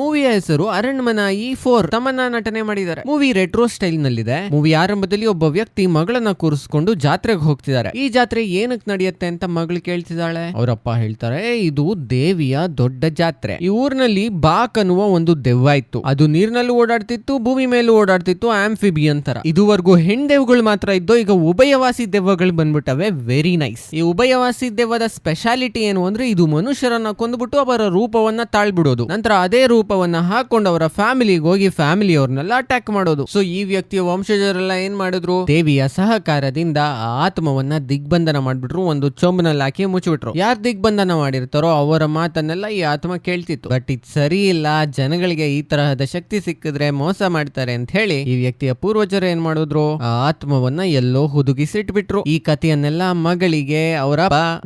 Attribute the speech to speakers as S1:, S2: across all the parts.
S1: ಮೂವಿಯ ಹೆಸರು ಅರಣ್ಮನಾಯಿ ಫೋರ್. ತಮ್ಮನ್ನ ನಟನೆ ಮಾಡಿದ್ದಾರೆ. ಮೂವಿ ರೆಟ್ರೋ ಸ್ಟೈಲ್ ನಲ್ಲಿದೆ ಮೂವಿ ಆರಂಭದಲ್ಲಿ ಒಬ್ಬ ವ್ಯಕ್ತಿ ಮಗಳನ್ನ ಕೂರಿಸಿಕೊಂಡು ಜಾತ್ರೆಗೆ ಹೋಗ್ತಿದ್ದಾರೆ. ಈ ಜಾತ್ರೆ ಏನಕ್ಕೆ ನಡೆಯುತ್ತೆ ಅಂತ ಮಗಳು ಕೇಳ್ತಿದ್ದಾಳೆ? ಅವರಪ್ಪ ಹೇಳ್ತಾರೆ, ಇದು ದೇವಿಯ ದೊಡ್ಡ ಜಾತ್ರೆ. ಈ ಊರಿನಲ್ಲಿ ಬಾಕ್ ಅನ್ನುವ ಒಂದು ದೆವ್ವ ಇತ್ತು. ಅದು ನೀರಿನಲ್ಲೂ ಓಡಾಡ್ತಿತ್ತು, ಭೂಮಿ ಮೇಲೂ ಓಡಾಡ್ತಿತ್ತು, ಆಂಫಿಬಿಯನ್ ತರ. ಇದುವರೆಗೂ ಹೆಣ್ದೆವ್ಗಳು ಮಾತ್ರ ಇದ್ದು, ಈಗ ಉಭಯವಾಸಿ ದೆವ್ವಗಳು ಬಂದ್ಬಿಟ್ಟವೆ. ವೆರಿ ನೈಸ್ ಈ ಉಭಯವಾಸಿ ದೆವ್ವದ ಸ್ಪೆಷಾಲಿಟಿ ಏನು ಅಂದ್ರೆ, ಇದು ಮನುಷ್ಯರನ್ನ ಕೊಂದ್ಬಿಟ್ಟು ಅವರ ರೂಪವನ್ನ ತಾಳ್ಬಿಡೋದು. ನಂತರ ಅದೇ ರೂಪವನ್ನ ಹಾಕೊಂಡು ಅವರ ಫ್ಯಾಮಿಲಿಗೆ ಹೋಗಿ ಫ್ಯಾಮಿಲಿ ಅವ್ರನ್ನೆಲ್ಲ ಅಟ್ಯಾಕ್ ಮಾಡೋದು. ಸೊ ಈ ವ್ಯಕ್ತಿಯ ವಂಶಜರೆಲ್ಲ ಏನ್ ಮಾಡಿದ್ರು? ದೇವಿಯ ಸಹಕಾರದಿಂದ ಆತ್ಮವನ್ನ ದಿಗ್ಬಂಧನ ಮಾಡ್ಬಿಟ್ರು, ಒಂದು ಚೊಂಬನಲ್ಲಿ ಹಾಕಿ ಮುಚ್ಚಿಬಿಟ್ರು. ಯಾರ್ ದಿಗ್ಬಂಧನ ಮಾಡಿರ್ತಾರೋ ಅವರ ಮಾತನ್ನೆಲ್ಲ ಈ ಆತ್ಮ ಕೇಳ್ತಿತ್ತು. ಬಟ್ ಇದು ಸರಿ ಇಲ್ಲ, ಜನಗಳಿಗೆ ಈ ತರಹದ ಶಕ್ತಿ ಸಿಕ್ಕಿದ್ರೆ ಮೋಸ ಮಾಡ್ತಾರೆ ಅಂತ ಹೇಳಿ ಈ ವ್ಯಕ್ತಿಯ ಪೂರ್ವಜರು ಏನ್ ಮಾಡಿದ್ರು? ಆ ಆತ್ಮವನ್ನ ಎಲ್ಲೋ ಹುದುಗಿಸಿಟ್ಬಿಟ್ರು. ಈ ಕಥೆಯನ್ನೆಲ್ಲ ಮಗಳಿಗೆ ಅವರ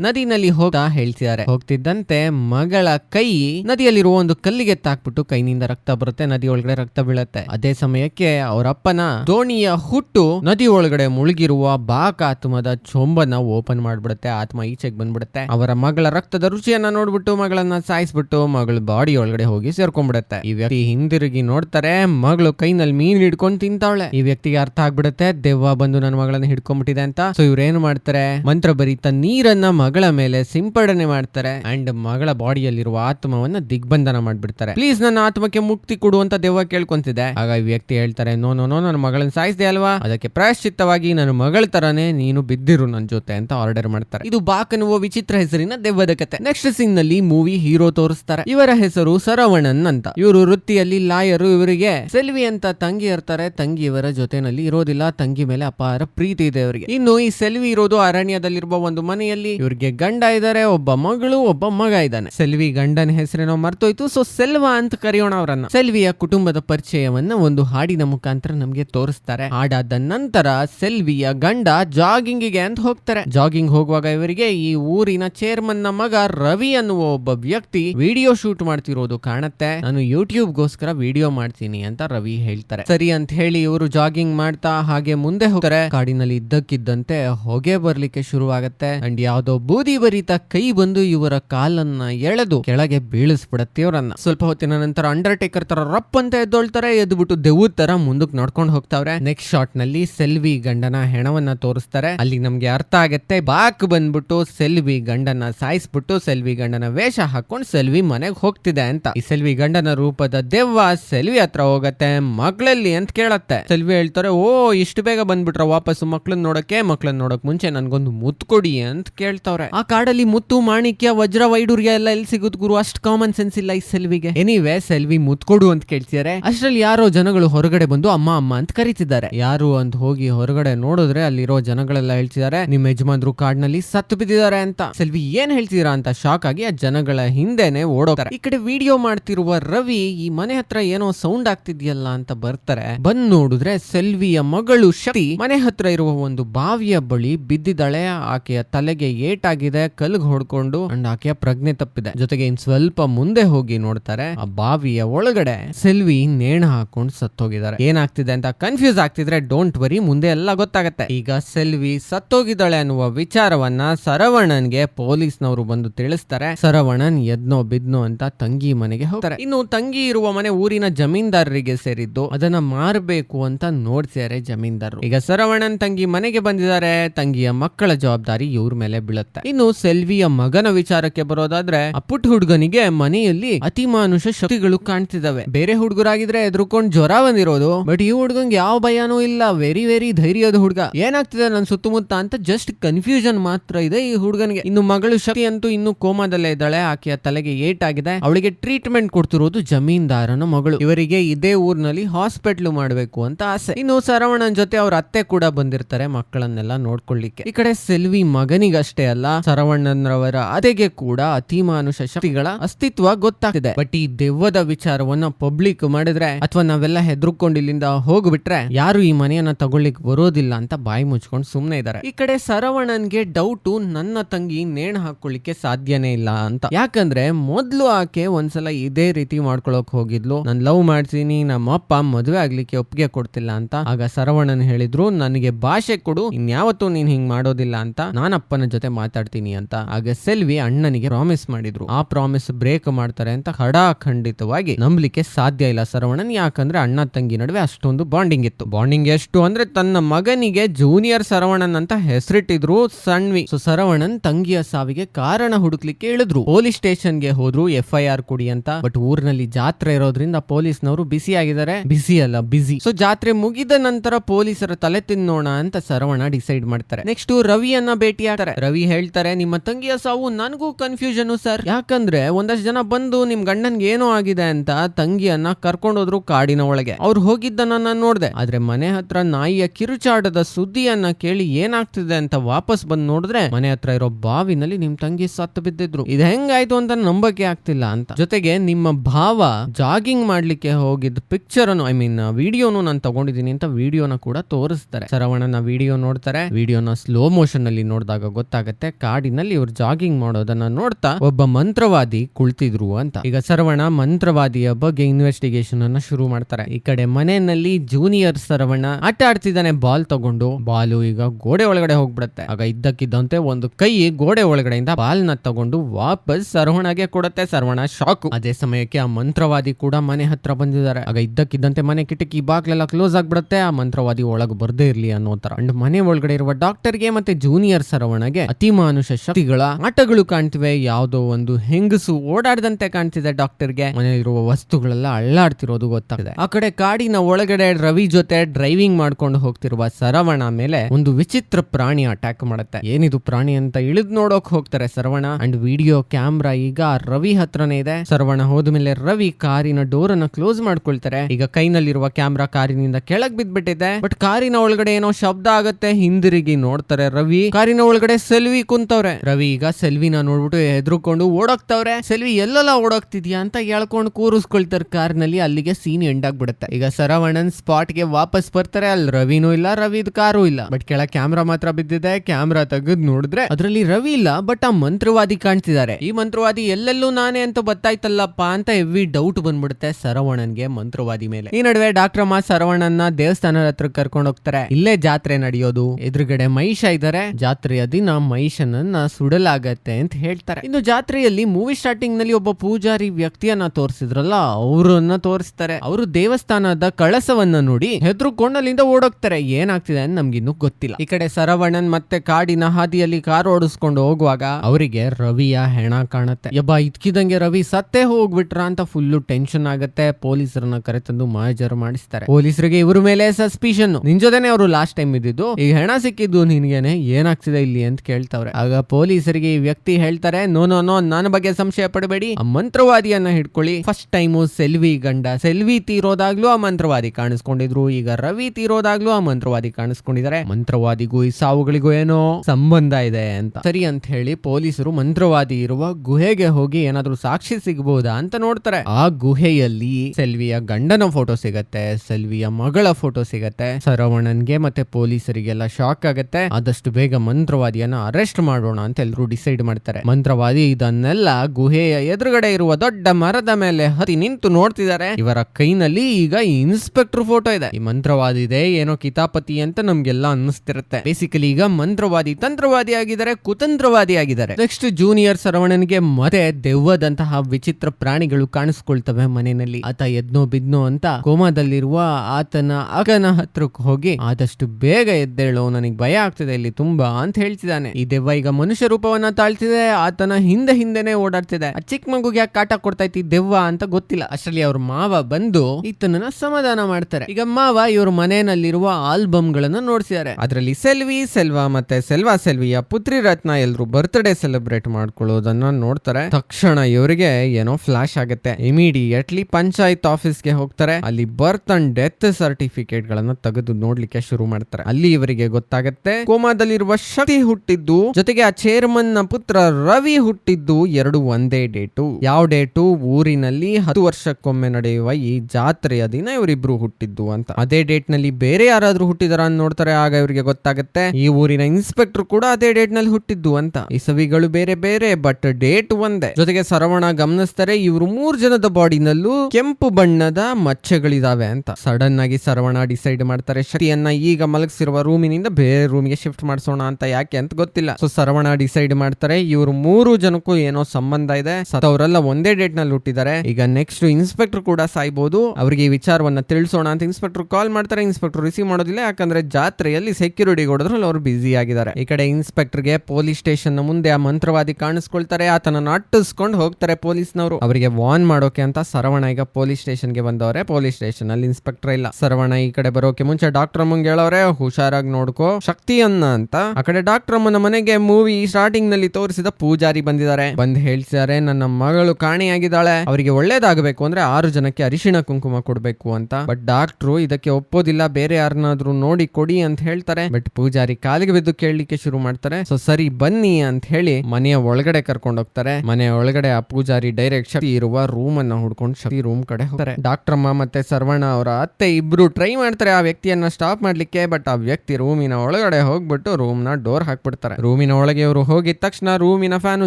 S1: ನದಿನಲ್ಲಿ ಹೋಗ್ತಾ ಹೇಳ್ತಿದ್ದಾರೆ. ಹೋಗ್ತಿದ್ದಂತೆ ಮಗಳ ಕೈ ನದಿಯಲ್ಲಿರುವ ಒಂದು ಕಲ್ಲಿಗೆ ತಾಕ್ಬಿಟ್ಟು ಕೈನಿಂದ ರಕ್ತ ಬರುತ್ತೆ, ನದಿ ಒಳಗಡೆ ರಕ್ತ ಬೀಳುತ್ತೆ. ಅದೇ ಸಮಯಕ್ಕೆ ಅವರಪ್ಪನ ದೋಣಿಯ ಹುಟ್ಟು ನದಿ ಒಳಗಡೆ ಮುಳುಗಿರುವ ಬಾಕ್ ಆತ್ಮದ ಚೊಂಬನ ಓಪನ್ ಮಾಡ್ಬಿಡುತ್ತೆ, ಆತ್ಮ ಈಚೆಗೆ ಬಂದ್ಬಿಡುತ್ತೆ. ಅವರ ಮಗಳ ರಕ್ತದ ರುಚಿಯನ್ನ ನೋಡ್ಬಿಟ್ಟು, ಮಗಳನ್ನ ಸಾಯಿಸ್ಬಿಟ್ಟು, ಮಗಳ ಬಾಡಿ ಒಳಗಡೆ ಹೋಗಿ ಸೇರ್ಕೊಂಡ್ಬಿಡುತ್ತೆ. ಈ ವ್ಯಕ್ತಿ ಹಿಂದಿರುಗಿ ನೋಡ್ತಾರೆ, ಮಗಳು ಕೈನಲ್ಲಿ ಮೀನ್ ಹಿಡ್ಕೊಂಡು ತಿಂತಾಳೆ. ಈ ವ್ಯಕ್ತಿಗೆ ಅರ್ಥ ಆಗ್ಬಿಡುತ್ತೆ, ದೆವ್ವ ಬಂದು ನನ್ನ ಮಗಳನ್ನ ಹಿಡ್ಕೊಂಡ್ಬಿಟ್ಟಿದೆ ಅಂತ. ಸೊ ಇವ್ರು ಏನ್ ಮಾಡ್ತಾರೆ? ಮಂತ್ರ ಬರೀತ ನೀರನ್ನ ಮಗಳ ಮೇಲೆ ಸಿಂಪಡಣೆ ಮಾಡ್ತಾರೆ. ಅಂಡ್ ಮಗಳ ಬಾಡಿಯಲ್ಲಿರುವ ಆತ್ಮವನ್ನ ದಿಗ್ಬಂಧನ ಮಾಡ್ಬಿಡ್ತಾರೆ. ನನ್ನ ಆತ್ಮಕ್ಕೆ ಮುಕ್ತಿ ಕೊಡು ಅಂತ ದೆವ್ವ ಕೇಳ್ಕೊಂತಿದೆ. ಆಗ ಈ ವ್ಯಕ್ತಿ ಹೇಳ್ತಾರೆ, ನೋ ನೋ ನೋ, ನನ್ನ ಮಗಳನ್ನ ಸಾಯಿಸಿದೆ ಅಲ್ವಾ? ಅದಕ್ಕೆ ಪ್ರಾಯಶ್ಚಿತ್ತವಾಗಿ ನನ್ನ ಮಗಳ ತರನೇ ನೀನು ಬಿದ್ದಿರು ನನ್ನ ಜೊತೆ, ಅಂತ ಆರ್ಡರ್ ಮಾಡ್ತಾರೆ. ಇದು ಬಾಕ್ ಅನ್ನುವ ವಿಚಿತ್ರ ಹೆಸರಿನ ದೆವ್ವದ ಕತೆ. ನೆಕ್ಸ್ಟ್ ಸೀನ್ನಲ್ಲಿ ಮೂವಿ ಹೀರೋ ತೋರಿಸ್ತಾರೆ. ಇವರ ಹೆಸರು ಸರವಣನ್ ಅಂತ. ಇವರು ವೃತ್ತಿಯಲ್ಲಿ ಲಾಯರು, ಇವರಿಗೆ ಸೆಲ್ವಿ ಅಂತ ತಂಗಿ ಇರ್ತಾರೆ. ತಂಗಿ ಇವರ ಜೊತೆನಲ್ಲಿ ಇರೋದಿಲ್ಲ. ತಂಗಿ ಮೇಲೆ ಅಪಾರ ಪ್ರೀತಿ ಇದೆ ಇವರಿಗೆ ಇನ್ನು ಈ ಸೆಲ್ವಿ ಇರೋದು ಅರಣ್ಯದಲ್ಲಿರುವ ಒಂದು ಮನೆಯಲ್ಲಿ ಇವರಿಗೆ ಗಂಡ ಇದ್ದಾರೆ. ಒಬ್ಬ ಮಗಳು, ಒಬ್ಬ ಮಗ ಇದ್ದಾನೆ. ಸೆಲ್ವಿ ಗಂಡನ ಹೆಸರೇನೋ ಮರ್ತೋಯ್ತು. ಸೊ ಸೆಲ್ವಾ ಅಂತ ಕರೆಯೋಣ ಅವರನ್ನ. ಸೆಲ್ವಿಯ ಕುಟುಂಬದ ಪರಿಚಯವನ್ನ ಒಂದು ಹಾಡಿನ ಮುಖಾಂತರ ನಮ್ಗೆ ತೋರಿಸ್ತಾರೆ. ಹಾಡಾದ ನಂತರ ಸೆಲ್ವಿಯ ಗಂಡ ಜಾಗಿಂಗಿಗೆ ಅಂತ ಹೋಗ್ತಾರೆ. ಜಾಗಿಂಗ್ ಹೋಗುವಾಗ ಇವರಿಗೆ ಈ ಊರಿನ ಚೇರ್ಮನ್ನ ಮಗ ರವಿ ಅನ್ನುವ ಒಬ್ಬ ವ್ಯಕ್ತಿ ವಿಡಿಯೋ ಶೂಟ್ ಮಾಡ್ತಿರೋದು ಕಾಣತ್ತೆ. ನಾನು ಯೂಟ್ಯೂಬ್ ಗೋಸ್ಕರ ವಿಡಿಯೋ ಮಾಡ್ತೀನಿ ಅಂತ ರವಿ ಹೇಳ್ತಾರೆ. ಸರಿ ಅಂತ ಹೇಳಿ ಇವರು ಜಾಗಿಂಗ್ ಮಾಡ್ತಾ ಹಾಗೆ ಮುಂದೆ ಹೋಗ್ತಾರೆ. ಕಾಡಿನಲ್ಲಿ ಇದ್ದಕ್ಕಿದ್ದಂತೆ ಹೊಗೆ ಬರ್ಲಿಕ್ಕೆ ಶುರುವಾಗತ್ತೆ. ಅಂಡ್ ಯಾವ್ದೋ ಬೂದಿ ಬರಿತ ಕೈ ಬಂದು ಇವರ ಕಾಲನ್ನ ಎಳೆದು ಕೆಳಗೆ ಬೀಳಿಸ್ಬಿಡತ್ತೆ ಇವರನ್ನ. ಸ್ವಲ್ಪ ಹೊತ್ತಿನ ನಂತರ ಅಂಡರ್ಟೇಕರ್ ತರ ರಪ್ ಅಂತ ಎದ್ದೊಳ್ತಾರೆ, ಎದ್ಬಿಟ್ಟು ದೆವ್ವ ತರ ಮುಂದಕ್ಕೆ ನಡ್ಕೊಂಡು ಹೋಗ್ತಾವ್ರೆ. ನೆಕ್ಸ್ಟ್ ಶಾಟ್ನಲ್ಲಿ ಸೆಲ್ವಿ ಗಂಡನ ಹೆಣವನ್ನ ತೋರಿಸ್ತಾರೆ. ಅಲ್ಲಿ ನಮ್ಗೆ ಅರ್ಥ ಆಗತ್ತೆ, ಬಾಕ್ ಬಂದ್ಬಿಟ್ಟು ಸೆಲ್ವಿ ಗಂಡನ ಸಾಯಿಸ್ಬಿಟ್ಟು ಸೆಲ್ವಿ ಗಂಡನ ವೇಷ ಹಾಕೊಂಡು ಸೆಲ್ವಿ ಮನೆಗೆ ಹೋಗ್ತಿದೆ ಅಂತ. ಈ ಸೆಲ್ವಿ ಗಂಡನ ರೂಪದ ದೆವ್ವ ಸೆಲ್ವಿ ಹತ್ರ ಹೋಗತ್ತೆ, ಮಗ್ಳಲ್ಲಿ ಅಂತ ಕೇಳತ್ತೆ. ಸೆಲ್ವಿ ಹೇಳ್ತಾರೆ, ಓ, ಇಷ್ಟು ಬೇಗ ಬಂದ್ಬಿಟ್ರ ವಾಪಸ್ ಮಕ್ಳನ್ನ ನೋಡಕ್ಕೆ ಮಕ್ಳನ್ನ ನೋಡಕ್ ಮುಂಚೆ ನನ್ಗೊಂದು ಮುತ್ತು ಕೊಡಿ ಅಂತ ಕೇಳ್ತಾವ್ರೆ. ಆ ಕಾಡಲ್ಲಿ ಮುತ್ತು, ಮಾಣಿಕ್ಯ, ವಜ್ರ, ವೈಡೂರ್ಯ ಎಲ್ಲ ಎಲ್ಲಿ ಸಿಗುತ್ತೆ ಗುರು? ಅಷ್ಟು ಕಾಮನ್ ಸೆನ್ಸ್ ಇಲ್ಲ ಈ ಸೆಲ್ವಿಗೆ ಎನಿವೆ ಸೆಲ್ವಿ ಮುತ್ಕೊಡು ಅಂತ ಕೇಳ್ತಿದ್ದಾರೆ ಅಷ್ಟ್ರಲ್ಲಿ ಯಾರೋ ಜನಗಳು ಹೊರಗಡೆ ಬಂದು ಅಮ್ಮ ಅಮ್ಮ ಅಂತ ಕರೀತಿದ್ದಾರೆ. ಯಾರು ಅಂತ ಹೋಗಿ ಹೊರಗಡೆ ನೋಡಿದ್ರೆ ಅಲ್ಲಿರೋ ಜನಗಳೆಲ್ಲ ಹೇಳ್ತಿದ್ದಾರೆ ನಿಮ್ ಯಜಮಾನ್ರು ಕಾಡ್ನಲ್ಲಿ ಸತ್ತು ಬಿದ್ದಿದ್ದಾರೆ ಅಂತ. ಸೆಲ್ವಿ ಏನ್ ಹೇಳ್ತೀರಾ ಅಂತ ಶಾಕ್ ಆಗಿ ಆ ಜನಗಳ ಹಿಂದೆನೆ ಓಡೋಗ್ತಾರೆ. ಈ ಕಡೆ ವಿಡಿಯೋ ಮಾಡ್ತಿರುವ ರವಿ, ಈ ಮನೆ ಹತ್ರ ಏನೋ ಸೌಂಡ್ ಆಗ್ತಿದ್ಯಲ್ಲ ಅಂತ ಬರ್ತಾರೆ. ಬಂದ್ ನೋಡಿದ್ರೆ ಸೆಲ್ವಿಯ ಮಗಳು ಶಕ್ತಿ ಮನೆ ಹತ್ರ ಇರುವ ಒಂದು ಬಾವಿಯ ಬಳಿ ಬಿದ್ದಿದ್ದಾಳೆ. ಆಕೆಯ ತಲೆಗೆ ಏಟಾಗಿದೆ ಕಲ್ಗ್ ಹೊಡ್ಕೊಂಡು, ಅಂಡ್ ಆಕೆಯ ಪ್ರಜ್ಞೆ ತಪ್ಪಿದೆ. ಜೊತೆಗೆ ಇನ್ ಸ್ವಲ್ಪ ಮುಂದೆ ಹೋಗಿ ನೋಡ್ತಾರೆ, ಆ ಬಾವಿಯ ಒಳಗಡೆ ಸೆಲ್ವಿ ನೇಣ ಹಾಕೊಂಡು ಸತ್ತೋಗಿದ್ದಾರೆ. ಏನಾಗ್ತಿದೆ ಅಂತ ಕನ್ಫ್ಯೂಸ್ ಆಗ್ತಿದ್ರೆ ಡೋಂಟ್ ವರಿ ಮುಂದೆ ಎಲ್ಲ ಗೊತ್ತಾಗತ್ತೆ. ಈಗ ಸೆಲ್ವಿ ಸತ್ತೋಗಿದ್ದಾಳೆ ಅನ್ನುವ ವಿಚಾರವನ್ನ ಸರವಣನ್ಗೆ ಪೊಲೀಸ್ನವರು ಬಂದು ತಿಳಿಸ್ತಾರೆ. ಸರವಣನ್ ಎದ್ನೋ ಬಿದ್ನೋ ಅಂತ ತಂಗಿ ಮನೆಗೆ ಹೋಗ್ತಾರೆ. ಇನ್ನು ತಂಗಿ ಇರುವ ಮನೆ ಊರಿನ ಜಮೀನ್ದಾರರಿಗೆ ಸೇರಿದ್ದು ಅದನ್ನ ಮಾರಬೇಕು ಅಂತ ನೋಡ್ತಾರೆ ಜಮೀನ್ದಾರರು. ಈಗ ಸರವಣನ್ ತಂಗಿ ಮನೆಗೆ ಬಂದಿದ್ದಾರೆ. ತಂಗಿಯ ಮಕ್ಕಳ ಜವಾಬ್ದಾರಿ ಇವ್ರ ಮೇಲೆ ಬೀಳುತ್ತೆ. ಇನ್ನು ಸೆಲ್ವಿಯ ಮಗನ ವಿಚಾರಕ್ಕೆ ಬರೋದಾದ್ರೆ, ಆ ಪುಟ್ಟ ಹುಡುಗನಿಗೆ ಮನೆಯಲ್ಲಿ ಅತಿಮಾನುಷ ಶಕ್ತಿಗಳು ಕಾಣ್ತಿದಾವೆ ಬೇರೆ ಹುಡುಗರಾಗಿದ್ರೆ ಎದ್ರುಕೊಂಡ್ ಜ್ವರ ಬಂದಿರೋದು ಬಟ್ ಈ ಹುಡುಗಂಗೆ ಯಾವ ಭಯನೂ ಇಲ್ಲ ವೆರಿ ವೆರಿ ಧೈರ್ಯದ ಹುಡುಗ. ಏನಾಗ್ತಿದೆ ನನ್ನ ಸುತ್ತಮುತ್ತ ಅಂತ ಜಸ್ಟ್ ಕನ್ಫ್ಯೂಷನ್ ಮಾತ್ರ ಇದೆ ಈ ಹುಡುಗನಿಗೆ. ಇನ್ನು ಮಗಳು ಶಕ್ತಿ ಅಂತೂ ಇನ್ನು ಕೋಮಾದಲ್ಲೇ ಇದ್ದಾಳೆ, ಆಕೆಯ ತಲೆಗೆ ಏಟಾಗಿದೆ. ಅವಳಿಗೆ ಟ್ರೀಟ್ಮೆಂಟ್ ಕೊಡ್ತಿರೋದು ಜಮೀನ್ದಾರನ ಮಗಳು. ಇವರಿಗೆ ಇದೇ ಊರಿನಲ್ಲಿ ಹಾಸ್ಪಿಟ್ಲ್ ಮಾಡಬೇಕು ಅಂತ ಆಸೆ. ಇನ್ನು ಸರವಣನ್ ಜೊತೆ ಅವ್ರ ಅತ್ತೆ ಕೂಡ ಬಂದಿರ್ತಾರೆ ಮಕ್ಕಳನ್ನೆಲ್ಲ ನೋಡ್ಕೊಳ್ಳಿಕ್ಕೆ ಈ ಕಡೆ ಸೆಲ್ವಿ ಮಗನಿಗಷ್ಟೇ ಅಲ್ಲ ಸರವಣ್ಣನರವರ ಅತೆಗೆ ಕೂಡ ಅತಿಮಾನುಷ ಶಕ್ತಿಗಳ ಅಸ್ತಿತ್ವ ಗೊತ್ತಾಗ್ತಿದೆ. ಬಟ್ ಈ ದೆವ್ವದ ವಿಚಾರವನ್ನ ಪಬ್ಲಿಕ್ ಮಾಡಿದ್ರೆ ಅಥವಾ ನಾವೆಲ್ಲ ಹೆದರ್ಕೊಂಡು ಇಲ್ಲಿಂದ ಹೋಗ್ಬಿಟ್ರೆ ಯಾರು ಈ ಮನೆಯನ್ನ ತಗೊಳ್ಳಿಕ್ ಬರೋದಿಲ್ಲ ಅಂತ ಬಾಯಿ ಮುಚ್ಕೊಂಡು ಸುಮ್ನೆ ಇದ್ದಾರೆ ಈ ಕಡೆ ಸರವಣನ್ಗೆ ಡೌಟು ನನ್ನ ತಂಗಿ ನೇಣ ಹಾಕೊಳ್ಳಿಕ್ಕೆ ಸಾಧ್ಯನೇ ಇಲ್ಲ ಅಂತ. ಯಾಕಂದ್ರೆ ಮೊದ್ಲು ಆಕೆ ಒಂದ್ಸಲ ಇದೇ ರೀತಿ ಮಾಡ್ಕೊಳಕ್ ಹೋಗಿದ್ಲು. ನಾನ್ ಲವ್ ಮಾಡ್ತೀನಿ, ನಮ್ಮ ಅಪ್ಪ ಮದುವೆ ಆಗ್ಲಿಕ್ಕೆ ಒಪ್ಪಿಗೆ ಕೊಡ್ತಿಲ್ಲ ಅಂತ. ಆಗ ಸರವಣನ್ ಹೇಳಿದ್ರು, ನನಗೆ ಭಾಷೆ ಕೊಡು, ಇನ್ಯಾವತ್ತೂ ನೀನ್ ಹಿಂಗ್ ಮಾಡೋದಿಲ್ಲ ಅಂತ. ನಾನ್ ಅಪ್ಪನ ಜೊತೆ ಮಾತಾಡ್ತೀನಿ ಅಂತ. ಆಗ ಸೆಲ್ವಿ ಅಣ್ಣನಿಗೆ ಪ್ರಾಮಿಸ್ ಮಾಡಿದ್ರು. ಆ ಪ್ರಾಮಿಸ್ ಬ್ರೇಕ್ ಮಾಡ್ತಾರೆ ಅಂತ ಖಡಾಖಂಡ ಖಂಡಿತವಾಗಿ ನಂಬಲಿಕ್ಕೆ ಸಾಧ್ಯ ಇಲ್ಲ ಸರವಣನ್. ಯಾಕಂದ್ರೆ ಅಣ್ಣ ತಂಗಿ ನಡುವೆ ಅಷ್ಟೊಂದು ಬಾಂಡಿಂಗ್ ಇತ್ತು. ಬಾಂಡಿಂಗ್ ಎಷ್ಟು ಅಂದ್ರೆ ತನ್ನ ಮಗನಿಗೆ ಜೂನಿಯರ್ ಸರವಣನ್ ಅಂತ ಹೆಸರಿಟ್ಟಿದ್ರು ಸಣ್ವಿ. ಸೊ ಸರವಣನ್ ತಂಗಿಯ ಸಾವಿಗೆ ಕಾರಣ ಹುಡುಕ್ಲಿಕ್ಕೆ ಇಳಿದ್ರು. ಪೊಲೀಸ್ ಸ್ಟೇಷನ್ಗೆ ಹೋದ್ರು ಎಫ್ ಐ ಆರ್ ಕೊಡಿ ಅಂತ. ಬಟ್ ಊರಿನಲ್ಲಿ ಜಾತ್ರೆ ಇರೋದ್ರಿಂದ ಪೊಲೀಸ್ನವರು ಬಿಸಿ ಆಗಿದ್ದಾರೆ. ಬಿಸಿ ಅಲ್ಲ ಬಿಸಿ ಸೊ ಜಾತ್ರೆ ಮುಗಿದ ನಂತರ ಪೊಲೀಸರ ತಲೆ ತಿನ್ನೋಣ ಅಂತ ಸರವಣ ಡಿಸೈಡ್ ಮಾಡ್ತಾರೆ. ನೆಕ್ಸ್ಟ್ ರವಿಯನ್ನ ಭೇಟಿ ಆಗ್ತಾರೆ ರವಿ ಹೇಳ್ತಾರೆ, ನಿಮ್ಮ ತಂಗಿಯ ಸಾವು ನನಗೂ ಕನ್ಫ್ಯೂಷನ್ ಸರ್. ಯಾಕಂದ್ರೆ ಒಂದಷ್ಟು ಜನ ಬಂದು ನಿಮ್ ಗಂಡನ್ಗೆ ಏನೋ ಆಗಿದೆ ಅಂತ ತಂಗಿಯನ್ನ ಕರ್ಕೊಂಡೋದ್ರು ಕಾಡಿನ ಒಳಗೆ. ಅವ್ರು ಹೋಗಿದ್ದನ್ನ ನಾನು ನೋಡ್ದೆ. ಆದ್ರೆ ಮನೆ ಹತ್ರ ನಾಯಿಯ ಕಿರುಚಾಟದ ಸುದ್ದಿಯನ್ನ ಕೇಳಿ ಏನಾಗ್ತಿದೆ ಅಂತ ವಾಪಸ್ ಬಂದ್ ನೋಡಿದ್ರೆ ಮನೆ ಹತ್ರ ಇರೋ ಬಾವಿನಲ್ಲಿ ನಿಮ್ ತಂಗಿ ಸತ್ತು ಬಿದ್ದಿದ್ರು. ಇದು ಹೆಂಗಾಯ್ತು ಅಂತ ನಂಬಕ್ಕೆ ಆಗ್ತಿಲ್ಲ ಅಂತ. ಜೊತೆಗೆ ನಿಮ್ಮ ಭಾವ ಜಾಗಿಂಗ್ ಮಾಡ್ಲಿಕ್ಕೆ ಹೋಗಿದ್ದ ಪಿಕ್ಚರ್ ಅನ್ನು ಐ ಮೀನ್ ವಿಡಿಯೋನು ನಾನು ತಗೊಂಡಿದ್ದೀನಿ ಅಂತ ವಿಡಿಯೋನ ಕೂಡ ತೋರಿಸ್ತಾರೆ. ಶರವಣನ ವಿಡಿಯೋ ನೋಡ್ತಾರೆ. ವಿಡಿಯೋನ ಸ್ಲೋ ಮೋಷನ್ ಅಲ್ಲಿ ನೋಡಿದಾಗ ಗೊತ್ತಾಗುತ್ತೆ ಕಾಡಿನಲ್ಲಿ ಇವ್ರು ಜಾಗಿಂಗ್ ಮಾಡೋದನ್ನ ನೋಡ್ತಾ ಒಬ್ಬ ಮಂತ್ರವಾದಿ ಕುಳಿತಿದ್ರು ಅಂತ. ಈಗ ಸರವಣ ಮಂತ್ರವಾದಿಯ ಬಗ್ಗೆ ಇನ್ವೆಸ್ಟಿಗೇಷನ್ ಅನ್ನ ಶುರು ಮಾಡ್ತಾರೆ. ಈ ಕಡೆ ಮನೆಯಲ್ಲಿ ಜೂನಿಯರ್ ಸರವಣ ಆಟ ಆಡ್ತಿದ್ದಾನೆ ಬಾಲ್ ತಗೊಂಡು. ಬಾಲು ಈಗ ಗೋಡೆ ಒಳಗಡೆ ಹೋಗ್ಬಿಡುತ್ತೆ. ಆಗ ಇದ್ದಕ್ಕಿದ್ದಂತೆ ಒಂದು ಕೈ ಗೋಡೆ ಒಳಗಡೆಯಿಂದ ಬಾಲ್ನ ತಗೊಂಡು ವಾಪಸ್ ಸರವಣಗೆ ಕೊಡುತ್ತೆ. ಸರವಣ ಶಾಕ್ ಅದೇ ಸಮಯಕ್ಕೆ ಆ ಮಂತ್ರವಾದಿ ಕೂಡ ಮನೆ ಹತ್ರ ಬಂದಿದ್ದಾರೆ. ಆಗ ಇದ್ದಕ್ಕಿದ್ದಂತೆ ಮನೆ ಕಿಟಕಿ ಬಾಗ್ಲೆಲ್ಲ ಕ್ಲೋಸ್ ಆಗ್ಬಿಡುತ್ತೆ. ಆ ಮಂತ್ರವಾದಿ ಒಳಗೆ ಬರ್ದೇ ಇರ್ಲಿ ಅನ್ನೋ ತರ ಅಂಡ್ ಮನೆ ಒಳಗಡೆ ಇರುವ ಡಾಕ್ಟರ್ಗೆ ಮತ್ತೆ ಜೂನಿಯರ್ ಸರವಣಗೆ ಅತಿಮಾನುಷ ಶಕ್ತಿಗಳ ಆಟಗಳು ಕಾಣ್ತಿವೆ. ಯಾವುದೋ ಒಂದು ಹೆಂಗಸು ಓಡಾಡದಂತೆ ಕಾಣ್ತಿದೆ ಡಾಕ್ಟರ್ಗೆ ಮನೆಯಲ್ಲಿರುವ ವಸ್ತುಗಳೆಲ್ಲ ಅಳ್ಳಾಡ್ತಿರೋದು ಗೊತ್ತಾಗಿದೆ ಆ ಕಡೆ ಕಾಡಿನ ಒಳಗಡೆ ರವಿ ಜೊತೆ ಡ್ರೈವಿಂಗ್ ಮಾಡ್ಕೊಂಡು ಹೋಗ್ತಿರುವ ಸರವಣ ಮೇಲೆ ಒಂದು ವಿಚಿತ್ರ ಪ್ರಾಣಿ ಅಟ್ಯಾಕ್ ಮಾಡುತ್ತೆ. ಏನಿದು ಪ್ರಾಣಿ ಅಂತ ಇಳಿದ್ ನೋಡೋಕ್ ಹೋಗ್ತಾರೆ ಸರವಣ ಅಂಡ್ ವಿಡಿಯೋ ಕ್ಯಾಮ್ರಾ ಈಗ ರವಿ ಹತ್ರನೇ ಇದೆ. ಸರವಣ ಹೋದ್ಮೇಲೆ ರವಿ ಕಾರಿನ ಡೋರ್ ಅನ್ನ ಕ್ಲೋಸ್ ಮಾಡ್ಕೊಳ್ತಾರೆ. ಈಗ ಕೈನಲ್ಲಿರುವ ಕ್ಯಾಮ್ರಾ ಕಾರಿನಿಂದ ಕೆಳಗ್ ಬಿದ್ಬಿಟ್ಟಿದೆ. ಬಟ್ ಕಾರಿನ ಒಳಗಡೆ ಏನೋ ಶಬ್ದ ಆಗತ್ತೆ, ಹಿಂದಿರುಗಿ ನೋಡ್ತಾರೆ ರವಿ. ಕಾರಿನ ಒಳಗಡೆ ಸೆಲ್ವಿ ಕುಂತವ್ರೆ. ರವಿ ಈಗ ಸೆಲ್ವಿನ ನೋಡ್ಬಿಟ್ಟು ಹೆದರ್ಕೊಂಡು ಓಡೋಗ್ತವ್ರೆ. ಸೆಲ್ವಿ ಎಲ್ಲೆಲ್ಲ ಓಡೋಗ್ತಿದ್ಯಾ? ಅಂತ ಎಳ್ಕೊಂಡು ಕೂರಿಸ್ಕೊಳ್ತಾರೆ ಕಾರ್ನಲ್ಲಿ, ಅಲ್ಲಿಗೆ ಸೀನ್ ಎಂಡ್ ಆಗ್ಬಿಡುತ್ತೆ. ಈಗ ಸರವಣನ್ ಸ್ಪಾಟ್ಗೆ ವಾಪಸ್ ಬರ್ತಾರೆ, ಅಲ್ಲಿ ರವಿನೂ ಇಲ್ಲ, ರವಿದ್ ಕಾರು ಇಲ್ಲ. ಬಟ್ ಕೆಳ ಕ್ಯಾಮ್ರಾ ಮಾತ್ರ ಬಿದ್ದಿದೆ ಕ್ಯಾಮ್ರಾ ತೆಗೆದ್ ನೋಡಿದ್ರೆ ಅದ್ರಲ್ಲಿ ರವಿ ಇಲ್ಲ ಬಟ್ ಆ ಮಂತ್ರವಾದಿ ಕಾಣ್ತಿದ್ದಾರೆ. ಈ ಮಂತ್ರವಾದಿ ಎಲ್ಲೆಲ್ಲೂ ನಾನೇ ಅಂತ ಗೊತ್ತಾಯ್ತಲ್ಲಪ್ಪ ಅಂತ ಹೆವಿ ಡೌಟ್ ಬಂದ್ಬಿಡುತ್ತೆ ಸರವಣನ್ಗೆ ಮಂತ್ರವಾದಿ ಮೇಲೆ. ಈ ನಡುವೆ ಡಾಕ್ಟರ್ ಮಾ ಸರವಣನ್ನ ದೇವಸ್ಥಾನದ ಹತ್ರ ಕರ್ಕೊಂಡು ಹೋಗ್ತಾರೆ. ಇಲ್ಲೇ ಜಾತ್ರೆ ನಡೆಯೋದು. ಎದುರುಗಡೆ ಮಹಿಷ ಇದ್ದಾರೆ ಜಾತ್ರೆಯ ದಿನ ಮಹಿಷನನ್ನ ಸುಡಲಾಗತ್ತೆ ಅಂತ ಹೇಳ್ತಾರೆ. ಇನ್ನು ಜಾತ್ರೆಯಲ್ಲಿ ಮೂವಿ ಸ್ಟಾರ್ಟಿಂಗ್ನಲ್ಲಿ ಒಬ್ಬ ಪೂಜಾರಿ ವ್ಯಕ್ತಿಯನ್ನ ತೋರಿಸಿದ್ರಲ್ಲ, ಅವರನ್ನ ತೋರಿಸ್ತಾರೆ. ಅವರು ದೇವಸ್ಥಾನದ ಕಳಸವನ್ನ ನೋಡಿ ಹೆದರ್ಕೊಂಡು ಅಲ್ಲಿಂದ ಓಡೋಗ್ತಾರೆ. ಏನಾಗ್ತಿದೆ ಅಂತ ನಮ್ಗಿನ್ನೂ ಗೊತ್ತಿಲ್ಲ. ಈ ಕಡೆ ಸರವಣನ್ ಮತ್ತೆ ಕಾಡಿನ ಹಾದಿಯಲ್ಲಿ ಕಾರ್ ಓಡಿಸ್ಕೊಂಡು ಹೋಗುವಾಗ ಅವರಿಗೆ ರವಿಯ ಹೆಣ ಕಾಣುತ್ತೆ. ಯಬ್ಬ, ಇದ್ಕಿದಂಗೆ ರವಿ ಸತ್ತೇ ಹೋಗ್ಬಿಟ್ರ ಅಂತ ಫುಲ್ಲು ಟೆನ್ಷನ್ ಆಗುತ್ತೆ. ಪೊಲೀಸರನ್ನ ಕರೆತಂದು ಮಾಜರ್ ಮಾಡಿಸ್ತಾರೆ. ಪೊಲೀಸರಿಗೆ ಇವ್ರ ಮೇಲೆ ಸಸ್ಪಿಷನ್ ನಿನ್ ಜೊತೆನೆ ಅವರು ಲಾಸ್ಟ್ ಟೈಮ್ ಇದ್ದಿದ್ದು. ಈ ಹೆಣ ಸಿಕ್ಕಿದ್ದು ನಿನ್ಗೆನೆ. ಏನಾಗ್ತಿದೆ ಇಲ್ಲಿ? ಅಂತ ಕೇಳ್ತಾವ್ರೆ. ಆಗ ಪೊಲೀಸರಿಗೆ ಈ ವ್ಯಕ್ತಿ ಹೇಳ್ತಾರೆ, ನೋ ನೋ ನೋ, ನನ್ನ ಬಗ್ಗೆ ಸಂಶಯ ಪಡಬೇಡಿ. ಆ ಮಂತ್ರವಾದಿಯನ್ನ ಹಿಡ್ಕೊಳ್ಳಿ ಫಸ್ಟ್ ಟೈಮು ಸೆಲ್ವಿ ಗಂಡ. ಸೆಲ್ವಿ ತೀರೋದಾಗ್ಲೂ ಆ ಮಂತ್ರವಾದಿ ಕಾಣಿಸ್ಕೊಂಡಿದ್ರು. ಈಗ ರವಿ ತೀರೋದಾಗ್ಲೂ ಆ ಮಂತ್ರವಾದಿ ಕಾಣಿಸ್ಕೊಂಡಿದ್ದಾರೆ. ಮಂತ್ರವಾದಿಗೂ ಈ ಸಾವುಗಳಿಗೂ ಏನೋ ಸಂಬಂಧ ಇದೆ ಅಂತ. ಸರಿ ಅಂತ ಹೇಳಿ ಪೊಲೀಸರು ಮಂತ್ರವಾದಿ ಇರುವ ಗುಹೆಗೆ ಹೋಗಿ ಏನಾದ್ರೂ ಸಾಕ್ಷಿ ಸಿಗಬಹುದಾ ಅಂತ ನೋಡ್ತಾರೆ. ಆ ಗುಹೆಯಲ್ಲಿ ಸೆಲ್ವಿಯ ಗಂಡನ ಫೋಟೋ ಸಿಗತ್ತೆ ಸೆಲ್ವಿಯ ಮಗಳ ಫೋಟೋ ಸಿಗತ್ತೆ. ಸರವಣನ್ಗೆ ಮತ್ತೆ ಪೊಲೀಸರಿಗೆಲ್ಲ ಶಾಕ್ ಆಗತ್ತೆ. ಆದಷ್ಟು ಬೇಗ ಮಂತ್ರವಾದಿಯನ್ನ ಅರೆಸ್ಟ್ ಮಾಡೋಣ ಅಂತ ಎಲ್ರು ಡಿಸೈಡ್ ಮಾಡ್ತಾರೆ. ಮಂತ್ರವಾದಿ ಇದನ್ನೆಲ್ಲ ಗುಹೆಯ ಎದುರುಗಡೆ ಇರುವ ದೊಡ್ಡ ಮರದ ಮೇಲೆ ಹತ್ತಿ ನಿಂತು ನೋಡ್ತಿದ್ದಾರೆ. ಇವರ ಕೈನಲ್ಲಿ ಈಗ ಇನ್ಸ್ಪೆಕ್ಟರ್ ಫೋಟೋ ಇದೆ. ಈ ಮಂತ್ರವಾದಿ ಇದೆ, ಏನೋ ಕಿತಾಪತಿ ಅಂತ ನಮ್ಗೆಲ್ಲ ಅನ್ನಿಸ್ತಿರುತ್ತೆ. ಬೇಸಿಕಲಿ ಈಗ ಮಂತ್ರವಾದಿ ತಂತ್ರವಾದಿ ಆಗಿದ್ದಾರೆ ಕುತಂತ್ರವಾದಿ ಆಗಿದ್ದಾರೆ ನೆಕ್ಸ್ಟ್ ಜೂನಿಯರ್ ಸರವಣನ್ಗೆ ಮತ್ತೆ ದೆವ್ವದಂತಹ ವಿಚಿತ್ರ ಪ್ರಾಣಿಗಳು ಕಾಣಿಸ್ಕೊಳ್ತವೆ ಮನೆಯಲ್ಲಿ. ಆತ ಎದ್ನೋ ಬಿದ್ನೋ ಅಂತ ಕೋಮಾದಲ್ಲಿರುವ ಆತನ ಅಗನ ಹತ್ರಕ್ಕೆ ಹೋಗಿ ಆದಷ್ಟು ಬೇಗ ಎದ್ದೇಳು, ನನಗೆ ಭಯ ಆಗ್ತಿದೆ, ಇಲ್ಲಿ ತುಂಬಾ ಅಂತ ಹೇಳ್ತಿದ್ದಾನೆ. ಈ ದೆವ್ವ ಈಗ ಮನುಷ್ಯ ರೂಪವನ್ನ ತಾಳ್ತಿದೆ, ಆತನ ಹಿಂದೆ ಹಿಂದೆನೆ ಓಡಾಡ್ತಿದೆ. ಚಿಕ್ಕ ಮಗುಗೆ ಯಾಕೆ ಕಾಟ ಕೊಡ್ತೈತಿ ದೆವ್ವ ಅಂತ ಗೊತ್ತಿಲ್ಲ. ಅಷ್ಟರಲ್ಲಿ ಅವ್ರ ಮಾವ ಬಂದು ಈತನನ್ನ ಸಮಾಧಾನ ಮಾಡ್ತಾರೆ. ಈಗ ಮಾವ ಇವ್ರ ಮನೆಯಲ್ಲಿರುವ ಆಲ್ಬಮ್ ಗಳನ್ನ ನೋಡ್ಸಿದ್ದಾರೆ ಅದರಲ್ಲಿ ಸೆಲ್ವಿ, ಸೆಲ್ವಾ ಮತ್ತೆ ಸೆಲ್ವಾ ಸೆಲ್ವಿಯ ಪುತ್ರಿ ರತ್ನ ಎಲ್ರು ಬರ್ತ್ಡೇ ಸೆಲೆಬ್ರೇಟ್ ಮಾಡ್ಕೊಳ್ಳೋದನ್ನ ನೋಡ್ತಾರೆ. ತಕ್ಷಣ ಇವರಿಗೆ ಏನೋ ಫ್ಲಾಶ್ ಆಗುತ್ತೆ. ಇಮಿಡಿಯೇಟ್ಲಿ ಪಂಚಾಯತ್ ಆಫೀಸ್ಗೆ ಹೋಗ್ತಾರೆ. ಅಲ್ಲಿ ಬರ್ತ್ ಅಂಡ್ ಡೆತ್ ಸರ್ಟಿಫಿಕೇಟ್ ಗಳನ್ನ ತೆಗೆದು ನೋಡ್ಲಿಕ್ಕೆ ಶುರು ಮಾಡ್ತಾರೆ. ಅಲ್ಲಿ ಇವರಿಗೆ ಗೊತ್ತಾಗತ್ತೆ, ಕೋಮಾದಲ್ಲಿರುವ ಶಕ್ತಿ ಹುಟ್ಟಿದ್ದು, ಜೊತೆಗೆ ಆ ಚೇರ್ಮನ್ನ ಪುತ್ರ ರವಿ ಹುಟ್ಟಿದ್ದು ಎರಡು ಒಂದೇ ಡೇಟು ಯಾವ ಡೇಟು ಊರಿನಲ್ಲಿ ಹತ್ತು ವರ್ಷಕ್ಕೊಮ್ಮೆ ನಡೆಯುವ ಈ ಜಾತ್ರೆಯ ದಿನ ಇವರಿಬ್ರು ಹುಟ್ಟಿದ್ದು ಅಂತ. ಅದೇ ಡೇಟ್ನಲ್ಲಿ ಬೇರೆ ಯಾರಾದ್ರೂ ಹುಟ್ಟಿದಾರ ಅಂತ ನೋಡ್ತಾರೆ, ಆಗ ಇವರಿಗೆ ಗೊತ್ತಾಗುತ್ತೆ. ಈ ಊರಿನ ಇನ್ಸ್ಪೆಕ್ಟರ್ ಕೂಡ ಅದೇ ಡೇಟ್ನಲ್ಲಿ ಹುಟ್ಟಿದ್ದು ಅಂತ. ಈ ಸವಿಗಳು ಬೇರೆ ಬೇರೆ ಬಟ್ ಡೇಟ್ ಒಂದೇ. ಜೊತೆಗೆ ಸರವಣ ಗಮನಿಸ್ತಾರೆ, ಇವರು ಮೂರ್ ಜನದ ಬಾಡಿನಲ್ಲೂ ಕೆಂಪು ಬಣ್ಣದ ಮಚ್ಚೆಗಳಿದಾವೆ ಅಂತ. ಸಡನ್ ಆಗಿ ಸರವಣ ಡಿಸೈಡ್ ಮಾಡ್ತಾರೆ, ಶಕ್ತಿಯನ್ನ ಈಗ ಮಲಗಿಸಿರುವ ರೂಮಿನಿಂದ ಬೇರೆ ರೂಮಿಗೆ ಶಿಫ್ಟ್ ಮಾಡಿಸೋಣ ಅಂತ ಯಾಕೆ ಅಂತ ಗೊತ್ತಿಲ್ಲ. ಸೊ ಸರವಣ ಡಿಸೈಡ್ ಮಾಡ್ತಾರೆ, ಇವರು ಮೂರು ಜನಕ್ಕೂ ಏನೋ ಸಂಬಂಧ ಇದೆ. ಸತ್ತವರೆಲ್ಲ ಒಂದೇ ಡೇಟ್ನಲ್ಲಿ ಹೋಗ್ಬಿಟ್ಟಿದ್ದಾರೆ ಈಗ ನೆಕ್ಸ್ಟ್ ಇನ್ಸ್ಪೆಕ್ಟರ್ ಕೂಡ ಸಾಯ್ಬಹುದು ಅವರಿಗೆ ವಿಚಾರವನ್ನ ತಿಳಿಸೋಣ ಅಂತ ಇನ್ಸ್ಪೆಕ್ಟರ್ ಕಾಲ್ ಮಾಡ್ತಾರೆ. ಇನ್ಸ್ಪೆಕ್ಟರ್ ರಿಸೀವ್ ಮಾಡೋದಿಲ್ಲ. ಯಾಕಂದ್ರೆ ಜಾತ್ರೆಯಲ್ಲಿ ಸೆಕ್ಯೂರಿಟಿ ಕೊಡೋದ್ರಲ್ಲಿ ಅವರು ಬಿಸಿ ಆಗಿದ್ದಾರೆ. ಈ ಕಡೆ ಇನ್ಸ್ಪೆಕ್ಟರ್ಗೆ ಪೊಲೀಸ್ ಸ್ಟೇಷನ್ ಮುಂದೆ ಆ ಮಂತ್ರವಾದಿ ಕಾಣಿಸ್ಕೊಳ್ತಾರೆ. ಆತನನ್ನ ಅಟ್ಟಿಸ್ಕೊಂಡು ಹೋಗ್ತಾರೆ ಪೊಲೀಸ್ನವರು. ಅವರಿಗೆ ವಾರ್ನ್ ಮಾಡೋಕೆ ಅಂತ ಸರವಣ ಈಗ ಪೊಲೀಸ್ ಸ್ಟೇಷನ್ಗೆ ಬಂದವರೆ. ಪೊಲೀಸ್ ಸ್ಟೇಷನ್ ಅಲ್ಲಿ ಇನ್ಸ್ಪೆಕ್ಟರ್ ಇಲ್ಲ. ಸರವಣ ಈ ಕಡೆ ಬರೋಕೆ ಮುಂಚೆ ಡಾಕ್ಟರ್ ಅಮ್ಮಂಗೆ ಹೇಳೋರೆ ಹುಷಾರಾಗಿ ನೋಡ್ಕೋ. ಶಕ್ತಿಯನ್ನ ಅಂತ. ಆ ಕಡೆ ಡಾಕ್ಟರ್ ಅಮ್ಮನ ಮನೆಗೆ ಮೂವಿ ಸ್ಟಾರ್ಟಿಂಗ್ನಲ್ಲಿ ತೋರಿಸಿದ ಪೂಜಾರಿ ಬಂದಿದ್ದಾರೆ. ಬಂದ್ ಹೇಳ್ತಿದ್ದಾರೆ, ನನ್ನ ಮಗಳು ಕಾಣೆಯಾಗಿದ್ದಾಳೆ. ಅವರಿಗೆ ಒಳ್ಳೇದಾಗಬೇಕು ಅಂದ್ರೆ ಆರು ಜನಕ್ಕೆ ಅರಿಶಿಣ ಕುಂಕುಮ ಕೊಡ್ಬೇಕು ಅಂತ. ಬಟ್ ಡಾಕ್ಟ್ರು ಇದಕ್ಕೆ ಒಪ್ಪೋದಿಲ್ಲ, ಬೇರೆ ಯಾರನ್ನಾದ್ರೂ ನೋಡಿ ಕೊಡಿ ಅಂತ ಹೇಳ್ತಾರೆ. ಬಟ್ ಪೂಜಾರಿ ಕಾಲಿಗೆ ಬಿದ್ದು ಕೇಳಲಿಕ್ಕೆ ಶುರು ಮಾಡ್ತಾರೆ. ಸೊ ಸರಿ, ಬನ್ನಿ ಅಂತ ಹೇಳಿ ಮನೆಯ ಒಳಗಡೆ ಕರ್ಕೊಂಡು ಹೋಗ್ತಾರೆ. ಮನೆಯ ಒಳಗಡೆ ಆ ಪೂಜಾರಿ ಡೈರೆಕ್ಟ್ ಶಕ್ತಿ ಇರುವ ರೂಮ್ ಅನ್ನ ಹುಡ್ಕೊಂಡು ಶಕ್ತಿ ರೂಮ್ ಕಡೆ ಹೋಗ್ತಾರೆ. ಡಾಕ್ಟರ್ ಅಮ್ಮ ಮತ್ತೆ ಸರ್ವಣ ಅವರ ಅತ್ತೆ ಇಬ್ರು ಟ್ರೈ ಮಾಡ್ತಾರೆ ಆ ವ್ಯಕ್ತಿಯನ್ನ ಸ್ಟಾಪ್ ಮಾಡ್ಲಿಕ್ಕೆ. ಬಟ್ ಆ ವ್ಯಕ್ತಿ ರೂಮಿನ ಒಳಗಡೆ ಹೋಗ್ಬಿಟ್ಟು ರೂಮ್ನ ಡೋರ್ ಹಾಕ್ಬಿಡ್ತಾರೆ. ರೂಮಿನ ಒಳಗೆ ಇವರು ಹೋಗಿದ ತಕ್ಷಣ ರೂಮಿನ ಫ್ಯಾನು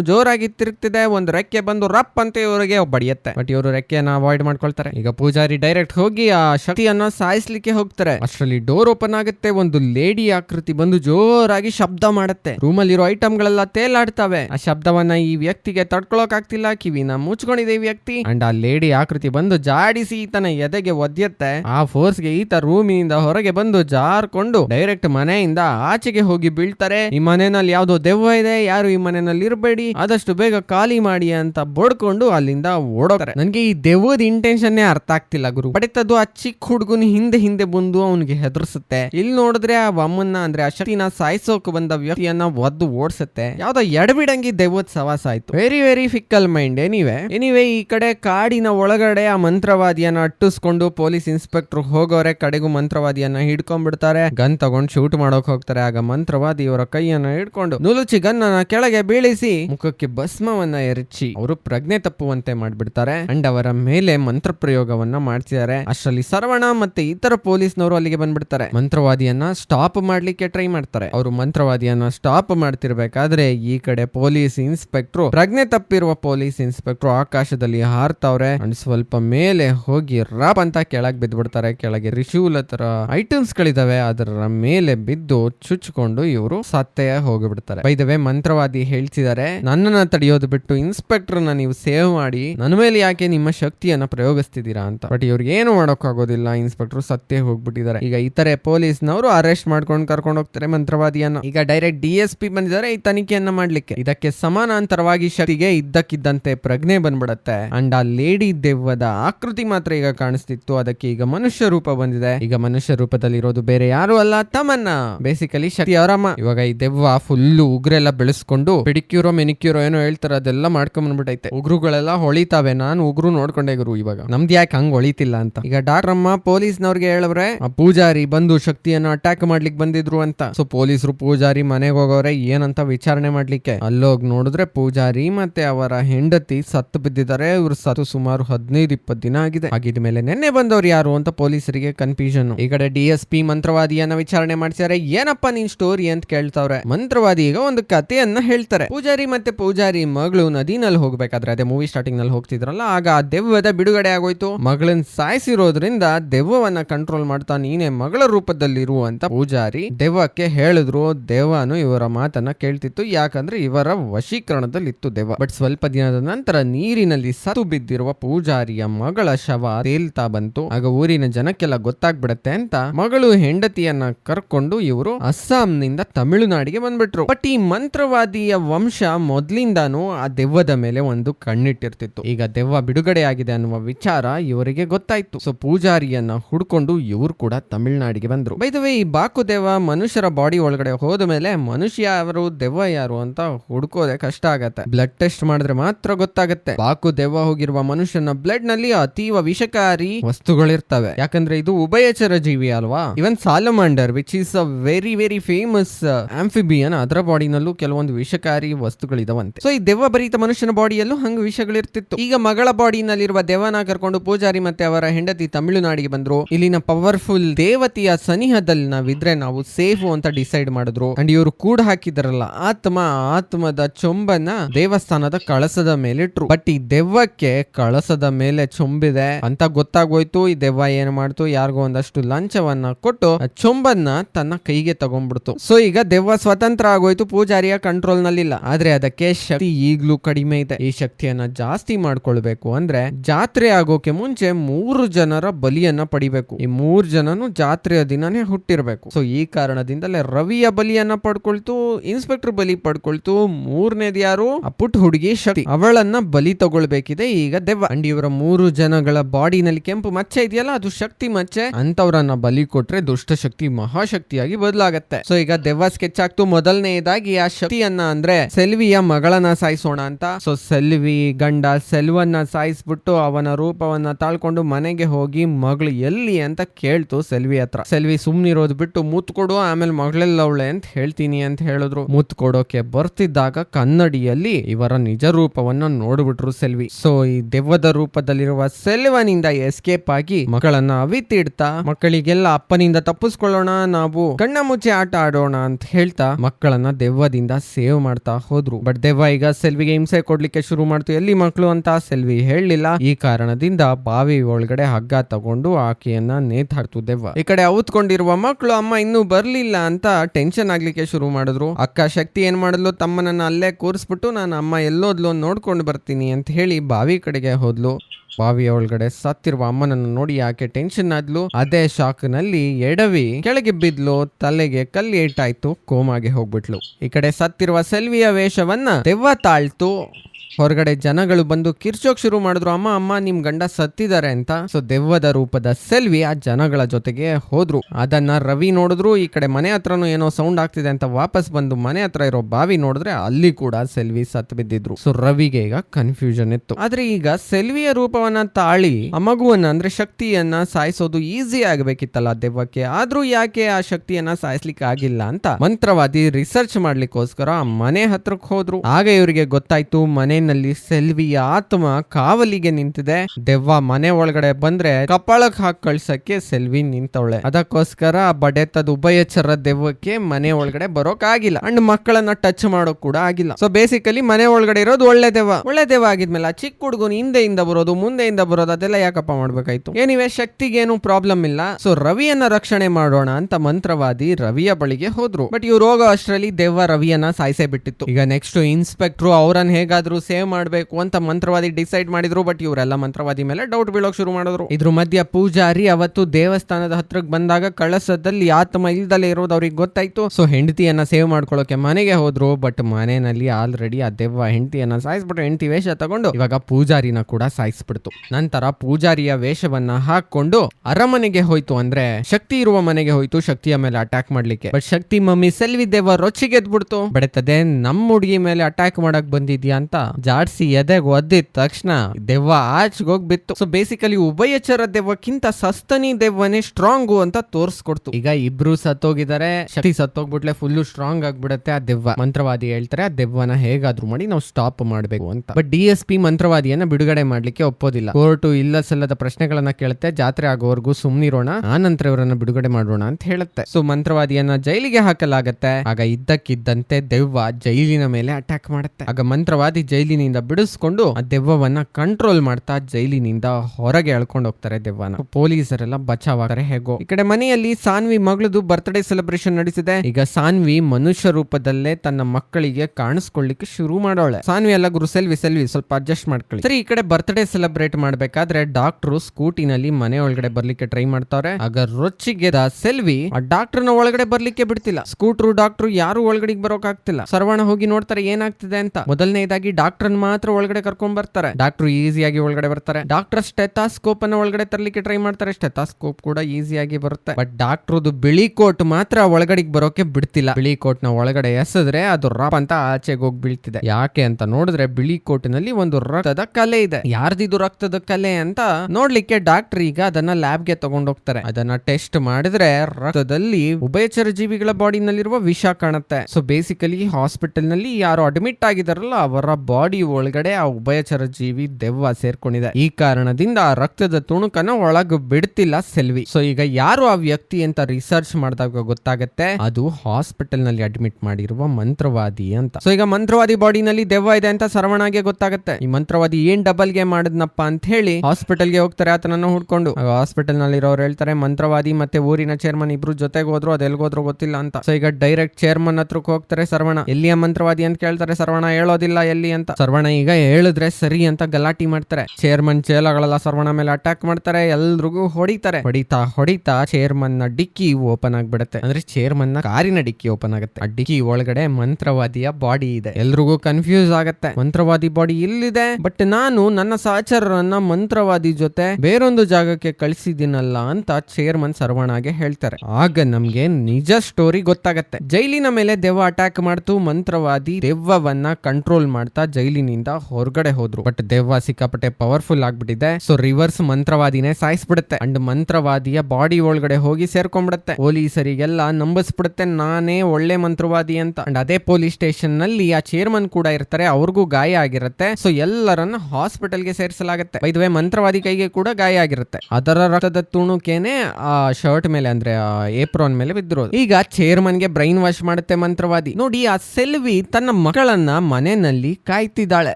S1: ಜೋರಾಗಿ ತಿರುಗ್ತಿದೆ. ಒಂದು ರೆಕ್ಕೆ ಬಂದು ರಪ್ ಅಂತ ಇವರಿಗೆ ಬಡಿಯತ್ತೆ ಬಟ್ ಇವರು ರೆಕ್ಕೆಯನ್ನ ಅವಾಯ್ಡ್ ಮಾಡ್ಕೊಳ್ತಾರೆ. ಈಗ ಪೂಜಾರಿ ಡೈರೆಕ್ಟ್ ಹೋಗಿ ಆ ಶಕ್ತಿಯನ್ನ ಸಾಯಿಸ್ಲಿಕ್ಕೆ ಹೋಗ್ತಾರೆ. ಅಷ್ಟರಲ್ಲಿ ಡೋರ್ ಓಪನ್ ಆಗುತ್ತೆ. ಒಂದು ಲೇಡಿ ಆಕೃತಿ ಬಂದು ಜೋರಾಗಿ ಶಬ್ದ ಮಾಡುತ್ತೆ. ರೂಮಲ್ಲಿರೋ ಐಟಮ್ ಗಳೆಲ್ಲ ತೇಲಾಡ್ತವೆ. ಆ ಶಬ್ದವನ್ನ ಈ ವ್ಯಕ್ತಿಗೆ ತಡ್ಕೊಳಕ್ ಆಗ್ತಿಲ್ಲ ಕಿವಿನ ಮುಚ್ಕೊಂಡಿದೆ ಈ ವ್ಯಕ್ತಿ. ಅಂಡ್ ಆ ಲೇಡಿ ಆಕೃತಿ ಬಂದು ಜಾಡಿಸಿ ಈತನ ಎದೆಗೆ ಒದ್ಯತ್ತೆ. ಆ ಫೋರ್ಸ್ಗೆ ಈತ ರೂಮಿನಿಂದ ಹೊರಗೆ ಬಂದು ಜಾರ್ಕೊಂಡು ಡೈರೆಕ್ಟ್ ಮನೆಯಿಂದ ಆಚೆಗೆ ಹೋಗಿ ಬೀಳ್ತಾರೆ. ಈ ಮನೆಯಲ್ಲಿ ಯಾವ್ದೋ ದೆವ್ವ ಇದೆ. ಯಾರು ಈ ಮನೆಯಲ್ಲಿ ಇರಬೇಡಿ ಆದಷ್ಟು ಬೇಗ ಖಾಲಿ ಮಾಡಿ ಅಂತ ಬಡ್ಕೊಂಡು ಅಲ್ಲಿಂದ ಓಡೋತಾರೆ ನನ್ಗೆ ಈ ದೆವ್ವದ ಇಂಟೆನ್ಷನ್ನೇ ಅರ್ಥ ಆಗ್ತಿಲ್ಲ ಗುರು. ಬಡಿತದ್ದು ಆ ಚಿಕ್ಕ ಹುಡುಗನ ಹಿಂದೆ ಹಿಂದೆ ಬಂದು ಅವನಿಗೆ ಹೆದರ್ಸುತ್ತೆ. ಇಲ್ಲಿ ನೋಡಿದ್ರೆ ಆ ಬೊಮ್ಮನ್ನ ಅಂದ್ರೆ ಆ ಶಕ್ತಿನ ಸಾಯಿಸೋಕ್ ಬಂದ ವ್ಯಕ್ತಿಯನ್ನ ಒದ್ದು ಓಡಿಸುತ್ತೆ. ಯಾವ್ದೋ ಎಡಬಿಡಂಗಿ ದೆವ್ವದ ಸವಾಸ ಆಯ್ತು. Very very fickle mind anyway anyway ಈ ಕಡೆ ಕಾಡಿನ ಒಳಗಡೆ ಆ ಮಂತ್ರವಾದಿಯನ್ನ ಅಟ್ಟಿಸ್ಕೊಂಡು ಪೊಲೀಸ್ ಇನ್ಸ್ಪೆಕ್ಟರ್ ಹೋಗೋರೆ, ಕಡೆಗೂ ಮಂತ್ರವಾದಿಯನ್ನ ಹಿಡ್ಕೊಂಡ್ಬಿಡ್ತಾರೆ. ಗನ್ ತಗೊಂಡ್ ಶೂಟ್ ಮಾಡೋಕ್ ಹೋಗ್ತಾರೆ. ಆಗ ಮಂತ್ರವಾದಿ ಇವರ ಕೈಯನ್ನ ಹಿಡ್ಕೊಂಡು ನುಲುಚಿ ಗನ್ನನ್ನ ಕೆಳಗೆ ಬೀಳಿಸಿ ಮುಖಕ್ಕೆ ಭಸ್ಮವನ್ನ ಎರಚಿ. ಅವರು ಪ್ರಜ್ಞೆ ತಪ್ಪುವಂತೆ ಮಾಡ್ಬಿಡ್ತಾರೆ ಅಂಡ್ ಅವರ ಮೇಲೆ ಮಂತ್ರ ಪ್ರಯೋಗವನ್ನ ಮಾಡ್ತಿದ್ದಾರೆ. ಅಷ್ಟರಲ್ಲಿ ಸರವಣ ಮತ್ತೆ ಇತರ ಪೊಲೀಸ್ನವರು ಅಲ್ಲಿಗೆ ಬಂದ್ಬಿಡ್ತಾರೆ. ಮಂತ್ರವಾದಿಯನ್ನ ಸ್ಟಾಪ್ ಮಾಡ್ಲಿಕ್ಕೆ ಟ್ರೈ ಮಾಡ್ತಾರೆ. ಅವರು ಮಂತ್ರವಾದಿಯನ್ನ ಸ್ಟಾಪ್ ಮಾಡ್ತಿರ್ಬೇಕಾದ್ರೆ ಈ ಕಡೆ ಪೊಲೀಸ್ ಇನ್ಸ್ಪೆಕ್ಟರ್ ಪ್ರಜ್ಞೆ ತಪ್ಪಿರುವ ಪೊಲೀಸ್ ಇನ್ಸ್ಪೆಕ್ಟರ್ ಆಕಾಶದಲ್ಲಿ ಹಾರ್ತಾವ್ರೆ. ಅಂಡ್ ಸ್ವಲ್ಪ ಮೇಲೆ ಹೋಗಿ ರಾಪ್ ಅಂತ ಕೆಳಗ್ ಬಿದ್ದ್ಬಿಡ್ತಾರೆ ಕೆಳಗೆ ರಿಶೂಲ ತರ ಐಟಮ್ಸ್ ಗಳಿದಾವೆ. ಅದರ ಮೇಲೆ ಬಿದ್ದು ಚುಚ್ಕೊಂಡು ಇವರು ಸತ್ತೇ ಹೋಗಿಬಿಡ್ತಾರೆ. ಬೈದವೆ ಮಂತ್ರವಾದಿ ಹೇಳ್ತಿದ್ದಾರೆ. ನನ್ನನ್ನ ತಡೆಯೋದು ಬಿಟ್ಟು ಇನ್ಸ್ಪೆಕ್ಟರ್ ನೀವು ಸೇವ್ ಮಾಡಿ. ನನ್ನ ಮೇಲೆ ಯಾಕೆ ನಿಮ್ಮ ಶಕ್ತಿಯನ್ನ ಪ್ರಯೋಗಿಸ್ತಿದ್ದೀರಾ ಅಂತ. ಬಟ್ ಇವ್ರಿಗೆ ಏನು ಮಾಡೋಕ್ಕಾಗೋದಿಲ್ಲ. ಇನ್ಸ್ಪೆಕ್ಟರ್ ಸತ್ತೇ ಹೋಗ್ಬಿಟ್ಟಿದ್ದಾರೆ. ಈಗ ಇತರೆ ಪೊಲೀಸ್ನವರು ಅರೆಸ್ಟ್ ಮಾಡ್ಕೊಂಡು ಕರ್ಕೊಂಡು ಹೋಗ್ತಾರೆ ಮಂತ್ರವಾದಿಯನ್ನ. ಈಗ ಡೈರೆಕ್ಟ್ ಡಿ ಎಸ್ ಪಿ ಬಂದಿದ್ದಾರೆ ಈ ತನಿಖೆಯನ್ನ ಮಾಡ್ಲಿಕ್ಕೆ. ಇದಕ್ಕೆ ಸಮಾನಾಂತರವಾಗಿ ಶಕ್ತಿಗೆ ಇದ್ದಕ್ಕಿದ್ದಂತೆ ಪ್ರಜ್ಞೆ ಬಂದ್ಬಿಡತ್ತೆ. ಅಂಡ್ ಆ ಲೇಡಿ ದೆವ್ವದ ಆಕೃತಿ ಮಾತ್ರ ಈಗ ಕಾಣಿಸ್ತಿತ್ತು. ಅದಕ್ಕೆ ಈಗ ಮನುಷ್ಯ ರೂಪ ಬಂದಿದೆ. ಈಗ ಮನುಷ್ಯ ರೂಪದಲ್ಲಿರೋದು ಬೇರೆ ಯಾರು ಅಲ್ಲ ತಮನ್ನ ಬೇಸಿಕಲಿ ಶಕ್ತಿ ಅವರಮ್ಮ ಇವಾಗ ಈ ದೆವ್ವ ಫುಲ್ ಉಗ್ರೆಲ್ಲ ಬೆಳೆಸ್ಕೊಂಡು ಪಿಡಿಕ್ಯೂರೋ ಮೆನಿಕ್ಯೂರೋ ಏನೋ ಹೇಳ್ತಾರೆ, ಅದೆಲ್ಲ ಮಾಡ್ಕೊಂಡ್ ಬಂದ್ಬಿಟ್ಟೈತೆ ಉಗ್ರುಗಳೆಲ್ಲ ಹೊಳಿತಾವೆ, ನಾನು ಉಗ್ರು ನೋಡ್ಕೊಂಡೆ ಗುರು ಇವಾಗ. ನಮ್ದು ಯಾಕೆ ಹಂಗ್ ಒಳಿತಿಲ್ಲ ಅಂತ. ಈಗ ಡಾಕ್ಟರ್ ಅಮ್ಮ ಪೊಲೀಸ್ನವ್ರಿಗೆ ಹೇಳವ್ರೆ ಪೂಜಾರಿ ಬಂದು ಶಕ್ತಿಯನ್ನು ಅಟ್ಯಾಕ್ ಮಾಡ್ಲಿಕ್ಕೆ ಬಂದಿದ್ರು ಅಂತ. ಸೊ ಪೊಲೀಸರು ಪೂಜಾರಿ ಮನೆಗೆ ಹೋಗೋರೆ, ಏನಂತ ವಿಚಾರಣೆ ಮಾಡ್ಲಿಕ್ಕೆ? ಅಲ್ಲೋಗ್ ನೋಡಿದ್ರೆ ಪೂಜಾರಿ ಮತ್ತೆ ಅವರ ಹೆಂಡತಿ ಸತ್ತು ಬಿದ್ದಿದ್ದಾರೆ. ಇವ್ರು ಸತ್ತು ಸುಮಾರು ಹದಿನೈದು, ಇಪ್ಪತ್ತು ದಿನ ಆಗಿದೆ. ಹಾಗಿದ್ಮೇಲೆ ನಿನ್ನೆ ಬಂದವ್ರು ಯಾರು ಅಂತ ಪೊಲೀಸರಿಗೆ ಕನ್ಫ್ಯೂಷನ್ ಈ ಕಡೆ ಡಿ ಎಸ್ ಪಿ ಮಂತ್ರವಾದಿಯನ್ನ ವಿಚಾರಣೆ ಮಾಡಿಸಿದ್ರೆ ಏನಪ್ಪ ನಿನ್ ಸ್ಟೋರಿ ಅಂತ ಕೇಳ್ತಾವ್ರೆ. ಮಂತ್ರವಾದಿ ಈಗ ಒಂದು ಕಥೆಯನ್ನ ಹೇಳ್ತಾರೆ. ಪೂಜಾರಿ ಮತ್ತೆ ಪೂಜಾರಿ ಮಗಳು ನದಿನಲ್ಲಿ ಹೋಗ್ಬೇಕಾದ್ರೆ, ಅದೇ ಮೂವಿ ಸ್ಟಾರ್ಟಿಂಗ್ನಲ್ಲಿ ಹೋಗ್ತಿದ್ರಲ್ಲ, ಆಗ ಆ ದೆವ್ವದ ಬಿಡುಗಡೆ ಆಗೋಯ್ತು. ಮಗಳನ್ ಸಾಯಿಸಿರೋದ್ರಿಂದ ದೆವ್ವವನ್ನ ಕಂಟ್ರೋಲ್ ಮಾಡ್ತಾ ನೀನೇ ಮಗಳ ರೂಪದಲ್ಲಿರು ಅಂತ ಪೂಜಾರಿ. ದೆವ್ವಕ್ಕೆ ಹೇಳಿದ್ರು, ದೆವ್ವನು ಇವರ ಮಾತನ್ನ ಕೇಳ್ತಿತ್ತು, ಯಾಕಂದ್ರೆ ಇವರ ವಶೀಕರಣದಲ್ಲಿ ಇತ್ತು ದೆವ್ವ. ಬಟ್ ಸ್ವಲ್ಪ ದಿನದ ನಂತರ ನೀರಿನಲ್ಲಿ ಸತ್ತು ಬಿದ್ದಿರುವ ಪೂಜಾರಿಯ ಮಗಳ ಶವ ತೇಲ್ತಾ ಬಂತು. ಆಗ ಊರಿನ ಜನಕ್ಕೆಲ್ಲ ಗೊತ್ತಾಗ್ಬಿಡತ್ತೆ ಅಂತ ಮಗಳು ಹೆಂಡತಿಯನ್ನ ಕರ್ಕೊಂಡು ಇವರು ಅಸ್ಸಾಂನಿಂದ ತಮಿಳುನಾಡಿಗೆ ಬಂದ್ಬಿಟ್ರು. ಬಟ್ ಈ ಮಂತ್ರವಾದಿಯ ವಂಶ ಮೊದ್ಲಿಂದಾನು ಆ ದೆವ್ವದ ಮೇಲೆ ಒಂದು ಕಣ್ಣಿಟ್ಟಿರ್ತಿತ್ತು. ಈಗ ದೆವ್ವ ಬಿಡುಗಡೆ ಆಗಿದೆ ಅನ್ನುವ ವಿಚಾರ ಇವರಿಗೆ ಗೊತ್ತಾಯ್ತು. ಸೊ ಪೂಜಾರಿಯನ್ನ ಹುಡ್ಕೊಂಡು ಇವ್ರು ಕೂಡ ತಮಿಳ್ನಾಡಿಗೆ ಬಂದ್ರು. ಬೈದವೆ ಈ ಬಾಕು ದೆವ್ವ ಮನುಷ್ಯರ ಬಾಡಿ ಒಳಗಡೆ ಹೋದ ಮೇಲೆ ಮನುಷ್ಯ ಯಾರು, ದೆವ್ವ ಯಾರು ಅಂತ ಹುಡ್ಕೋದೆ ಕಷ್ಟ ಆಗತ್ತೆ. ಬ್ಲಡ್ ಟೆಸ್ಟ್ ಮಾಡಿದ್ರೆ ಮಾತ್ರ ಗೊತ್ತಾಗತ್ತೆ. ಬಾಕು ದೆವ್ವ ಹೋಗಿರುವ ಮನುಷ್ಯನ ಬ್ಲಡ್ನಲ್ಲಿ ಅತೀವ ವಿಷಕಾರಿ ವಸ್ತುಗಳಿರ್ತವೆ. ಯಾಕಂದ್ರೆ ಇದು ಉಭಯಚರ ಜೀವಿ ಅಲ್ವಾ? Even salamander which is a very very famous amphibian ಅದರ ಬಾಡಿನಲ್ಲೂ ಕೆಲವೊಂದು ವಿಷಕಾರಿ ವಸ್ತುಗಳಿದಾವಂತೆ. ಸೊ ಈ ದೆವ್ವ ಭರಿತ ಮನುಷ್ಯನ ಬಾಡಿಯಲ್ಲೂ ಹಂಗ ವಿಷಗಳಿರ್ತಿತ್ತು. ಈಗ ಮಗಳ ಬಾಡಿನಲ್ಲಿರುವ ದೇವನ ಕರ್ಕೊಂಡು ಪೂಜಾರಿ ಮತ್ತೆ ಅವರ ಹೆಂಡತಿ ತಮಿಳುನಾಡಿಗೆ ಬಂದ್ರು. ಇಲ್ಲಿನ ಪವರ್ಫುಲ್ ದೇವತೆಯ ಸನಿಹದಲ್ಲಿ ನಾವಿದ್ರೆ ನಾವು ಸೇಫ್ ಅಂತ ಡಿಸೈಡ್ ಮಾಡಿದ್ರು. ಅಂಡ್ ಇವರು ಕೂಡ ಹಾಕಿದಾರಲ್ಲ, ಆತ್ಮ, ಆತ್ಮದ ಚೊಂಬನ್ನ ದೇವಸ್ಥಾನದ ಕಳಸದ ಮೇಲೆ ಇಟ್ರು ಬಟ್ ಈ ದೆವ್ವಕ್ಕೆ ಕಳಸದ ಮೇಲೆ ಚೊಂಬಿದೆ. ಅಂತ ಗೊತ್ತಾಗೋಯ್ತು, ಈ ದೆವ್ವ ಏನ್ ಮಾಡ್ತು, ಯಾರಿಗೋ ಒಂದಷ್ಟು ಲಂಚವನ್ನ ಕೊಟ್ಟು ಚೊಂಬನ್ನ ತನ್ನ ಕೈಗೆ ತಗೊಂಡ್ಬಿಡ್ತು. ಸೊ ಈಗ ದೆವ್ವ ಸ್ವತಂತ್ರ ಆಗೋಯ್ತು, ಪೂಜಾರಿಯ ಕಂಟ್ರೋಲ್ ನಲ್ಲಿಲ್ಲ ಆದ್ರೆ ಅದಕ್ಕೆ ಶಕ್ತಿ ಈಗ್ಲೂ ಕಡಿಮೆ ಇದೆ. ಈ ಶಕ್ತಿಯನ್ನ ಜಾಸ್ತಿ ಮಾಡ್ಕೊಳ್ಬೇಕು. ಅಂದ್ರೆ ಜಾತ್ರೆ ಆಗೋಕೆ ಮುಂಚೆ ಮೂರು ಜನರ ಬಲಿಯನ್ನ ಪಡಿಬೇಕು. ಈ ಮೂರ್ ಜನನು ಜಾತ್ರೆಯ ದಿನನೇ ಹುಟ್ಟಿರ್ಬೇಕು. ಸೊ ಈ ಕಾರಣದಿಂದಲೇ ರವಿಯ ಬಲಿಯನ್ನ ಪಡ್ಕೊಳ್ತು, ಇನ್ಸ್ಪೆಕ್ಟರ್ ಬಲಿ ಪಡ್ಕೊಳ್ತು, ಮೂರನೇದು ಯಾರು? ಅಪುಟ್ ಹುಡುಗಿ ಶಕ್ತಿ. ಅವಳನ್ನ ಬಲಿ ತಗೊಳ್ಬೇಕಿದೆ ಈಗ ದೆವ್ವ. ಅಂಡ್ ಇವರ ಮೂರು ಜನಗಳ ಬಾಡಿನಲ್ಲಿ ಕೆಂಪು ಮಚ್ಚೆ ಇದೆಯಲ್ಲ, ಅದು ಶಕ್ತಿ ಮಚ್ಚೆ. ಅಂತವರನ್ನ ಬಲಿ ಕೊಟ್ರೆ ದುಷ್ಟಶಕ್ತಿ, ಮಹಾಶಕ್ತಿಯಾಗಿ ಬದಲಾಗತ್ತೆ. ಸೊ ಈಗ ದೆವ್ವ ಸ್ಕೆಚ್ ಆಗ್ತು ಮೊದಲನೇದಾಗಿ ಆ ಶಕ್ತಿಯನ್ನ ಅಂದ್ರೆ ಸೆಲ್ವಿಯ ಮಗಳನ್ನ ಸಾಯಿಸೋಣ ಅಂತ. ಸೊ ಸೆಲ್ವಿ ಗಂಡ ಸೆಲ್ವನ್ನ ಸಾಯಿಸ್ಬಿಟ್ಟು ಅವನ ರೂಪವನ್ನ ತಾಳ್ಕೊಂಡು ಮನೆಗೆ ಹೋಗಿ ಮಗಳು ಎಲ್ಲಿ ಅಂತ ಕೇಳ್ತು ಸೆಲ್ವಿ ಹತ್ರ. ಸೆಲ್ವಿ ಸುಮ್ನಿರೋದು ಬಿಟ್ಟು ಮುತ್ ಕೊಡು, ಆಮೇಲೆ ಮಗಳೆಲ್ಲ ಅವಳೆ ಅಂತ ಹೇಳ್ತೀನಿ ಅಂತ ಹೇಳಿದ್ರು. ಮುತ್ ಕೊಡೋಕೆ ಬರ್ತಿದ್ದಾಗ ಕನ್ನಡಿಯಲ್ಲಿ ಇವರ ನಿಜ ರೂಪವನ್ನ ನೋಡ್ಬಿಟ್ರು ಸೆಲ್ವಿ. ಸೊ ಈ ದೆವ್ವದ ರೂಪದಲ್ಲಿರುವ ಸೆಲ್ವನಿಂದ ಎಸ್ಕೇಪ್ ಆಗಿ ಮಗಳನ್ನ ಅವಿತಿಡ್ತಾ, ಮಕ್ಕಳಿಗೆಲ್ಲ ಅಪ್ಪನಿಂದ ತಪ್ಪಿಸ್ಕೊಳ್ಳೋಣ, ನಾವು ಕಣ್ಣ ಮುಚ್ಚಿ ಆಟ ಆಡೋಣ ಅಂತ ಹೇಳ್ತಾ ಮಕ್ಕಳನ್ನ ದೆವ್ವದಿಂದ ಸೇವ್ ಮಾಡ್ತಾ ಹೋದ್ರು. ಬಟ್ ದೆವ್ವ ಈಗ ಸೆಲ್ವಿಗೆ ಹಿಂಸೆ ಕೊಡ್ಲಿಕ್ಕೆ ಶುರು ಮಾಡ್ತು. ಎಲ್ಲಿ ಮಕ್ಕಳು ಅಂತ ಸೆಲ್ವಿ ಹೇಳಲಿಲ್ಲ ಈ ಕಾರಣದಿಂದ ಬಾವಿ ಒಳಗಡೆ ಹಗ್ಗ ತಗೊಂಡು ಆಕೆಯನ್ನ ನೇತಾಡ್ತು ದೆವ್ವ ಈ ಕಡೆ ಔತ್ಕೊಂಡಿರುವ ಮಕ್ಕಳು, ಅಮ್ಮ, ಇನ್ನೂ ಬರ್ಲಿಲ್ಲ ಅಂತ ಟೆನ್ಷನ್ ಆಗ್ಲಿಕ್ಕೆ ಶುರು ಮಾಡಿದ್ರು. ಅಕ್ಕ ಶಕ್ತಿ ಏನ್ ಮಾಡಿದ್ಲು? ತಮ್ಮನನ್ನ ಅಲ್ಲೇ ಕೂರಿಸ್ಬಿಟ್ಟು ನಾನು ಅಮ್ಮ ಎಲ್ಲೋದ್ಲು ನೋಡ್ಕೊಂಡು ಬರ್ತೀನಿ ಅಂತ ಹೇಳಿ ಬಾವಿ ಕಡೆಗೆ ಹೋದ್ಲು. ಬಾವಿಯ ಒಳಗಡೆ ಸತ್ತಿರುವ ಅಮ್ಮನನ್ನು ನೋಡಿ ಆಕೆ ಟೆನ್ಷನ್ ಆದ್ಲು. ಅದೇ ಶಾಕ್ನಲ್ಲಿ ಎಡವಿ ಕೆಳಗೆ ಬಿದ್ಲು. ತಲೆಗೆ ಕಲ್ಲಿ ಏಟಾಯ್ತು. ಕೋಮಾಗೆ ಹೋಗ್ಬಿಟ್ಲು. ಈ ಕಡೆ ಸತ್ತಿರುವ ಸೆಲ್ವಿಯ ವೇಷವನ್ನ ದೆವ್ವ ತಾಳ್ತು. ಹೊರಗಡೆ ಜನಗಳು ಬಂದು ಕಿರ್ಚೋಕ್ ಶುರು ಮಾಡಿದ್ರು, ಅಮ್ಮ ಅಮ್ಮ, ನಿಮ್ ಗಂಡ ಸತ್ತಿದ್ದಾರೆ ಅಂತ. ಸೊ ದೆವ್ವದ ರೂಪದ ಸೆಲ್ವಿ ಆ ಜನಗಳ ಜೊತೆಗೆ ಹೋದ್ರು. ಅದನ್ನ ರವಿ ನೋಡಿದ್ರು, ಈ ಕಡೆ ಮನೆ ಹತ್ರನೂ ಏನೋ ಸೌಂಡ್ ಆಗ್ತಿದೆ ಅಂತ ವಾಪಸ್ ಬಂದು ಮನೆ ಹತ್ರ ಇರೋ ಬಾವಿ ನೋಡಿದ್ರೆ ಅಲ್ಲಿ ಕೂಡ ಸೆಲ್ವಿ ಸತ್ ಬಿದ್ದಿದ್ರು. ಸೊ ರವಿಗೆ ಈಗ ಕನ್ಫ್ಯೂಷನ್ ಇತ್ತು. ಆದ್ರೆ ಈಗ ಸೆಲ್ವಿಯ ರೂಪವನ್ನ ತಾಳಿ, ಆ ಮಗುವನ್ನ ಅಂದ್ರೆ ಶಕ್ತಿಯನ್ನ ಸಾಯಿಸೋದು ಈಸಿ ಆಗ್ಬೇಕಿತ್ತಲ್ಲ ದೆವ್ವಕ್ಕೆ. ಆದ್ರೂ ಯಾಕೆ ಆ ಶಕ್ತಿಯನ್ನ ಸಾಯಿಸ್ಲಿಕ್ಕೆ ಆಗಿಲ್ಲ ಅಂತ ಮಂತ್ರವಾದಿ ರಿಸರ್ಚ್ ಮಾಡ್ಲಿಕ್ಕೋಸ್ಕರ ಆ ಮನೆ ಹತ್ರಕ್ಕೆ ಹೋದ್ರು. ಆಗ ಇವರಿಗೆ ಗೊತ್ತಾಯ್ತು ಮನೆಯಲ್ಲಿ ಸೆಲ್ವಿಯ ಆತ್ಮ ಕಾವಲಿಗೆ ನಿಂತಿದೆ. ದೆವ್ವ ಮನೆ ಒಳಗಡೆ ಬಂದ್ರೆ ಕಪಾಳಕ್ ಹಾಕಿ ಕಳ್ಸಕ್ಕೆ ಸೆಲ್ವಿ ನಿಂತವಳೆ. ಅದಕ್ಕೋಸ್ಕರ ಬಡೆತದ ಉಭಯಚರ ದೆವ್ವಕ್ಕೆ ಮನೆ ಒಳಗಡೆ ಬರೋಕ್ ಆಗಿಲ್ಲ ಅಂಡ್ ಮಕ್ಕಳನ್ನ ಟಚ್ ಮಾಡೋಕ್ ಕೂಡ ಆಗಿಲ್ಲ. ಸೊ ಬೇಸಿಕಲಿ ಮನೆ ಒಳಗಡೆ ಇರೋದು ಒಳ್ಳೆ ದೆವ್ವ. ಒಳ್ಳೆ ದೆವ್ವ ಆಗಿದ್ಮೇಲೆ ಚಿಕ್ಕ ಹುಡುಗನ ಹಿಂದೆಯಿಂದ ಬರೋದು, ಮುಂದೆಯಿಂದ ಬರೋದು, ಅದೆಲ್ಲ ಯಾಕಪ್ಪ ಮಾಡ್ಬೇಕಾಯ್ತು? ಏನಿವೆ? ಶಕ್ತಿಗೇನು ಪ್ರಾಬ್ಲಮ್ ಇಲ್ಲ. ಸೊ ರವಿಯನ್ನ ರಕ್ಷಣೆ ಮಾಡೋಣ ಅಂತ ಮಂತ್ರವಾದಿ ರವಿಯ ಬಳಿಗೆ ಹೋದ್ರು. ಬಟ್ ಇವ್ರು ಹೋಗೋ ಅಷ್ಟರಲ್ಲಿ ದೆವ್ವ ರವಿಯನ್ನ ಸಾಯಿಸೇ ಬಿಟ್ಟಿತ್ತು. ಈಗ ನೆಕ್ಸ್ಟ್ ಇನ್ಸ್ಪೆಕ್ಟ್ರು ಅವರನ್ನ ಹೇಗಾದ್ರೂ ಸೇವ್ ಮಾಡಬೇಕು ಅಂತ ಮಂತ್ರವಾದಿ ಡಿಸೈಡ್ ಮಾಡಿದ್ರು, ಬಟ್ ಇವರೆಲ್ಲ ಮಂತ್ರವಾದಿ ಮೇಲೆ ಡೌಟ್ ಬೀಳೋಕ್ ಶುರು ಮಾಡಿದ್ರು. ಇದ್ರ ಮಧ್ಯ ಪೂಜಾರಿ ಅವತ್ತು ದೇವಸ್ಥಾನದ ಹತ್ರಕ್ಕೆ ಬಂದಾಗ ಕಳಸದಲ್ಲಿ ಆತ್ಮ ಇಲ್ದಲೇ ಇರೋದು ಅವ್ರಿಗೆ ಗೊತ್ತಾಯ್ತು. ಸೊ ಹೆಂಡತಿಯನ್ನ ಸೇವ್ ಮಾಡ್ಕೊಳ್ಳೋಕೆ ಮನೆಗೆ ಹೋದ್ರು, ಬಟ್ ಮನೆಯಲ್ಲಿ ಆಲ್ರೆಡಿ ಆ ದೆವ್ವ ಹೆಂಡತಿಯನ್ನ ಸಾಯಿಸ್ಬಿಟ್ಟು ಹೆಂಡತಿ ವೇಷ ತಗೊಂಡು ಇವಾಗ ಪೂಜಾರಿನ ಕೂಡ ಸಾಯಿಸ್ಬಿಡ್ತು. ನಂತರ ಪೂಜಾರಿಯ ವೇಷವನ್ನ ಹಾಕೊಂಡು ಅರಮನೆಗೆ ಹೋಯ್ತು ಅಂದ್ರೆ ಶಕ್ತಿ ಇರುವ ಮನೆಗೆ ಹೋಯ್ತು, ಶಕ್ತಿಯ ಮೇಲೆ ಅಟ್ಯಾಕ್ ಮಾಡ್ಲಿಕ್ಕೆ. ಬಟ್ ಶಕ್ತಿ ಮಮ್ಮಿ ಸೆಲ್ವಿ ದೆವ್ವ ರೊಚ್ಚಿಗೆದ್ಬಿಡ್ತು. ಬಡತದೆ ನಮ್ಮ ಹುಡುಗಿ ಮೇಲೆ ಅಟ್ಯಾಕ್ ಮಾಡಕ್ ಬಂದಿದ್ಯಾ ಅಂತ ಜಾಡ್ಸಿ ಎದೆಗ್ ಒದ್ದಿದ ತಕ್ಷಣ ದೆವ್ವ ಆಚೆಗೋಗಿ ಬಿತ್ತು ಸೊ ಬೇಸಿಕಲಿ ಉಭಯಚರ ದೆವ್ವಕ್ಕಿಂತ ಸಸ್ತನಿ ದೆವ್ವನೇ ಸ್ಟ್ರಾಂಗು ಅಂತ ತೋರ್ಸ್ಕೊಡ್ತು. ಈಗ ಇಬ್ರು ಸತ್ತೋಗಿದ್ದಾರೆ ಶಕ್ತಿ ಸತ್ತೋಗ್ಬಿಟ್ಲೆ ಫುಲ್ ಸ್ಟ್ರಾಂಗ್ ಆಗ್ಬಿಡತ್ತೆ ಆ ದೆವ್ವ. ಮಂತ್ರವಾದಿ ಹೇಳ್ತಾರೆ, ಆ ದೆವ್ವನ ಹೇಗಾದ್ರೂ ಮಾಡಿ ನಾವು ಸ್ಟಾಪ್ ಮಾಡ್ಬೇಕು ಅಂತ. ಬಟ್ ಡಿ ಎಸ್ ಪಿ ಮಂತ್ರವಾದಿಯನ್ನ ಬಿಡುಗಡೆ ಮಾಡ್ಲಿಕ್ಕೆ ಒಪ್ಪೋದಿಲ್ಲ. ಕೋರ್ಟು ಇಲ್ಲ ಸಲ್ಲದ ಪ್ರಶ್ನೆಗಳನ್ನ ಕೇಳುತ್ತೆ, ಜಾತ್ರೆ ಆಗೋವರೆಗೂ ಸುಮ್ನಿರೋಣ, ಆ ನಂತರ ಇವರನ್ನ ಬಿಡುಗಡೆ ಮಾಡೋಣ ಅಂತ ಹೇಳುತ್ತೆ. ಸೊ ಮಂತ್ರವಾದಿಯನ್ನ ಜೈಲಿಗೆ ಹಾಕಲಾಗತ್ತೆ. ಆಗ ಇದ್ದಕ್ಕಿದ್ದಂತೆ ದೆವ್ವ ಜೈಲಿನ ಮೇಲೆ ಅಟ್ಯಾಕ್ ಮಾಡುತ್ತೆ. ಆಗ ಮಂತ್ರವಾದಿ ಜೈಲಿನಿಂದ ಬಿಡಿಸ್ಕೊಂಡು ಆ ದೆವ್ವವನ್ನ ಕಂಟ್ರೋಲ್ ಮಾಡ್ತಾ ಜೈಲಿನಿಂದ ಹೊರಗೆ ಎಳ್ಕೊಂಡು ಹೋಗ್ತಾರೆ ದೆವ್ವನ. ಪೊಲೀಸರೆಲ್ಲ ಬಚಾವಾಗ್ತಾರೆ. ಹೇಗೋ. ಈ ಕಡೆ ಮನೆಯಲ್ಲಿ ಸಾನ್ವಿ ಮಗಳದು ಬರ್ತ್ಡೇ ಸೆಲೆಬ್ರೇಷನ್ ನಡೆಸಿದೆ ಈಗ ಸಾನ್ವಿ ಮನುಷ್ಯ ರೂಪದಲ್ಲೇ ತನ್ನ ಮಕ್ಕಳಿಗೆ ಕಾಣಿಸ್ಕೊಳ್ಳಿಕ್ಕೆ ಶುರು ಮಾಡೋಳೆ. ಸಾನ್ವಿ ಎಲ್ಲ ಗುರು ಸೆಲ್ವಿ ಸೆಲ್ವಿ, ಸ್ವಲ್ಪ ಅಡ್ಜಸ್ಟ್ ಮಾಡ್ಕೊಳ್ಳಿ. ಸರಿ, ಈ ಕಡೆ ಬರ್ತ್ಡೇ ಸೆಲೆಬ್ರೇಟ್ ಮಾಡ್ಬೇಕಾದ್ರೆ ಡಾಕ್ಟ್ರು ಸ್ಕೂಟಿನಲ್ಲಿ ಮನೆ ಒಳಗಡೆ ಬರ್ಲಿಕ್ಕೆ ಟ್ರೈ ಮಾಡ್ತಾರೆ. ಆಗ ರೊಚ್ಚಿಗೆದ ಸೆಲ್ವಿ ಆ ಡಾಕ್ಟರ್ನ ಒಳಗಡೆ ಬರ್ಲಿಕ್ಕೆ ಬಿಡ್ತಿಲ್ಲ. ಸ್ಕೂಟ್ರು ಡಾಕ್ಟ್ರು ಯಾರು ಒಳಗಡೆ ಬರೋಕ್ ಆಗ್ತಿಲ್ಲ ಸರ್ವಣ ಹೋಗಿ ನೋಡ್ತಾರೆ ಏನಾಗ್ತಿದೆ ಅಂತ. ಮೊದಲನೇದಾಗಿ ಡಾಕ್ಟರ್ ಮಾತ್ರ ಒಳಗಡೆ ಕರ್ಕೊಂಡ್ ಬರ್ತಾರೆ. ಡಾಕ್ಟರ್ ಈಸಿಯಾಗಿ ಒಳಗಡೆ ಬರ್ತಾರೆ. ಡಾಕ್ಟರ್ ಸ್ಟೆಥಾಸ್ಕೋಪ್ ಅನ್ನ ಒಳಗಡೆ ತರ್ಲಿಕ್ಕೆ ಟ್ರೈ ಮಾಡ್ತಾರೆ. ಸ್ಟೆಥಾಸ್ಕೋಪ್ ಕೂಡ ಈಸಿಯಾಗಿ ಬರುತ್ತೆ. ಬಟ್ ಡಾಕ್ಟರ್ದು ಬಿಳಿ ಕೋಟ್ ಮಾತ್ರ ಒಳಗಡೆ ಬರೋಕೆ ಬಿಡ್ತಿಲ್ಲ. ಬಿಳಿ ಕೋಟ್ನ ಒಳಗಡೆ ಎಸೆದ್ರೆ ಅದು ರಾಪ್ ಅಂತ ಆಚೆಗೆ ಹೋಗಿ ಬೀಳ್ತಿದೆ. ಯಾಕೆ ಅಂತ ನೋಡಿದ್ರೆ ಬಿಳಿ ಕೋಟಿನಲ್ಲಿ ಒಂದು ರಕ್ತದ ಕಲೆ ಇದೆ. ಯಾರ್ದಿದು ರಕ್ತದ ಕಲೆ ಅಂತ ನೋಡ್ಲಿಕ್ಕೆ ಡಾಕ್ಟರ್ ಈಗ ಅದನ್ನ ಲ್ಯಾಬ್ ಲ್ಯಾಬ್ಗೆ ತಗೊಂಡೋಗ್ತಾರೆ ಅದನ್ನ ಟೆಸ್ಟ್ ಮಾಡಿದ್ರೆ ರಕ್ತದಲ್ಲಿ ಉಭಯಚರ ಜೀವಿಗಳ ಬಾಡಿನಲ್ಲಿರುವ ವಿಷ ಕಾಣುತ್ತೆ. ಸೊ ಬೇಸಿಕಲಿ ಹಾಸ್ಪಿಟಲ್ನಲ್ಲಿ ಯಾರು ಅಡ್ಮಿಟ್ ಆಗಿದಾರಲ್ಲ, ಅವರ ಬಾಡಿ ಒಳಗಡೆ ಆ ಉಭಯಚರ ಜೀವಿ ದೆವ್ವ ಸೇರ್ಕೊಂಡಿದೆ. ಈ ಕಾರಣದಿಂದ ರಕ್ತದ ತುಣುಕನ ಒಳಗ್ ಬಿಡ್ತಿಲ್ಲ ಸೆಲ್ವಿ. ಸೊ ಈಗ ಯಾರು ಆ ವ್ಯಕ್ತಿ ಅಂತ ರಿಸರ್ಚ್ ಮಾಡಿದಾಗ ಗೊತ್ತಾಗತ್ತೆ? ಅದು ಹಾಸ್ಪಿಟಲ್ನಲ್ಲಿ ಅಡ್ಮಿಟ್ ಮಾಡಿರುವ ಮಂತ್ರವಾದಿ ಅಂತ. ಸೊ ಈಗ ಮಂತ್ರವಾದಿ ಬಾಡಿನಲ್ಲಿ ದೆವ್ವ ಇದೆ ಅಂತ ಸರವಣಾಗೆ ಗೊತ್ತಾಗತ್ತೆ. ಈ ಮಂತ್ರವಾದಿ ಏನ್ ಡಬಲ್ಗೆ ಮಾಡಿದ್ನಪ್ಪ ಅಂತ ಹೇಳಿ ಹಾಸ್ಪಿಟಲ್ಗೆ ಹೋಗ್ತಾರೆ ಆತನನ್ನ ಹುಡ್ಕೊಂಡು. ಹಾಸ್ಪಿಟಲ್ನಲ್ಲಿ ಇರೋರು ಹೇಳ್ತಾರೆ, ಮಂತ್ರವಾದಿ ಮತ್ತೆ ಊರಿನ ಚೇರ್ಮನ್ ಇಬ್ರು ಜೊತೆಗೆ ಹೋದ್ರು, ಅದ್ ಗೊತ್ತಿಲ್ಲ ಅಂತ. ಸೊ ಈಗ ಡೈರೆಕ್ಟ್ ಚೇರ್ಮನ್ ಹತ್ರಕ್ಕೆ ಹೋಗ್ತಾರೆ ಸರ್ವಣ. ಎಲ್ಲಿಯ ಮಂತ್ರವಾದಿ ಅಂತ ಕೇಳ್ತಾರೆ, ಸರ್ವಣ ಹೇಳೋದಿಲ್ಲ ಎಲ್ಲಿ? ಅಂತ. ಸರ್ವಣ ಈಗ ಹೇಳಿದ್ರೆ ಸರಿ ಅಂತ ಗಲಾಟಿ ಮಾಡ್ತಾರೆ. ಚೇರ್ಮನ್ ಚೇಲಗಳೆಲ್ಲ ಸರ್ವಣ ಮೇಲೆ ಅಟ್ಯಾಕ್ ಮಾಡ್ತಾರೆ. ಎಲ್ರಿಗೂ ಹೊಡಿತಾರೆ. ಹೊಡಿತಾ ಹೊಡಿತಾ ಚೇರ್ಮನ್ನ ಡಿಕ್ಕಿ ಓಪನ್ ಆಗ್ಬಿಡುತ್ತೆ. ಅಂದ್ರೆ ಚೇರ್ಮನ್ನ ಕಾರಿನ ಡಿಕ್ಕಿ ಓಪನ್ ಆಗುತ್ತೆ. ಆ ಡಿಕ್ಕಿ ಒಳಗಡೆ ಮಂತ್ರವಾದಿಯ ಬಾಡಿ ಇದೆ. ಎಲ್ರಿಗೂ ಕನ್ಫ್ಯೂಸ್ ಆಗತ್ತೆ. ಮಂತ್ರವಾದಿ ಬಾಡಿ ಇಲ್ಲಿದೆ. ಬಟ್ ನಾನು ನನ್ನ ಸಹಚರರನ್ನ ಮಂತ್ರವಾದಿ ಜೊತೆ ಬೇರೊಂದು ಜಾಗಕ್ಕೆ ಕಳಿಸಿದಿನಲ್ಲ ಅಂತ ಚೇರ್ಮನ್ ಸರ್ವಣಾಗೆ ಹೇಳ್ತಾರೆ. ಆಗ ನಮ್ಗೆ ನಿಜ ಸ್ಟೋರಿ ಗೊತ್ತಾಗತ್ತೆ. ಜೈಲಿನ ಮೇಲೆ ದೆವ್ವ ಅಟ್ಯಾಕ್ ಮಾಡ್ತು. ಮಂತ್ರವಾದಿ ದೆವ್ವವನ್ನ ಕಂಟ್ರೋಲ್ ಮಾಡ್ತಾ ಜೈಲಿನಿಂದ ಹೊರಗಡೆ ಹೋದ್ರು. ಬಟ್ ದೆವ್ವ ಸಿಕ್ಕಾಪಟ್ಟೆ ಪವರ್ಫುಲ್ ಆಗ್ಬಿಟ್ಟಿದೆ. ಸೊ ರಿವರ್ಸ್ ಮಂತ್ರವಾದಿನೇ ಸಾಯಿಸ್ಬಿಡುತ್ತೆ. ಅಂಡ್ ಮಂತ್ರವಾದಿಯ ಬಾಡಿ ಒಳಗಡೆ ಹೋಗಿ ಸೇರ್ಕೊಂಡ್ಬಿಡುತ್ತೆ. ಪೊಲೀಸರಿಗೆಲ್ಲ ನಂಬಿಸ್ಬಿಡುತ್ತೆ, ನಾನೇ ಒಳ್ಳೆ ಮಂತ್ರವಾದಿ ಅಂತ. ಅಂಡ್ ಅದೇ ಪೊಲೀಸ್ ಸ್ಟೇಷನ್ನಲ್ಲಿ ಆ ಚೇರ್ಮನ್ ಕೂಡ ಇರ್ತಾರೆ, ಅವ್ರಿಗೂ ಗಾಯ ಆಗಿರುತ್ತೆ. ಸೊ ಎಲ್ಲರನ್ನ ಹಾಸ್ಪಿಟಲ್ಗೆ ಸೇರಿಸಲಾಗುತ್ತೆ. ಇದುವೆ ಮಂತ್ರವಾದಿ ಕೈಗೆ ಕೂಡ ಗಾಯ ಆಗಿರುತ್ತೆ. ಅದರ ರಕ್ತದ ತುಣುಕೇನೆ ಆ ಶರ್ಟ್ ಮೇಲೆ ಅಂದ್ರೆ ಏಪ್ರೋನ್ ಮೇಲೆ ಬಿದ್ದರು ಈಗ ಚೇರ್ಮನ್ಗೆ ಬ್ರೈನ್ ವಾಶ್ ಮಾಡುತ್ತೆ ಮಂತ್ರವಾದಿ. ನೋಡಿ, ಆ ಸೆಲ್ವಿ ತನ್ನ ಮಕ್ಕಳನ್ನ ಮನೆಯಲ್ಲಿ ಕಾಯ್ತಿದ್ದಾಳೆ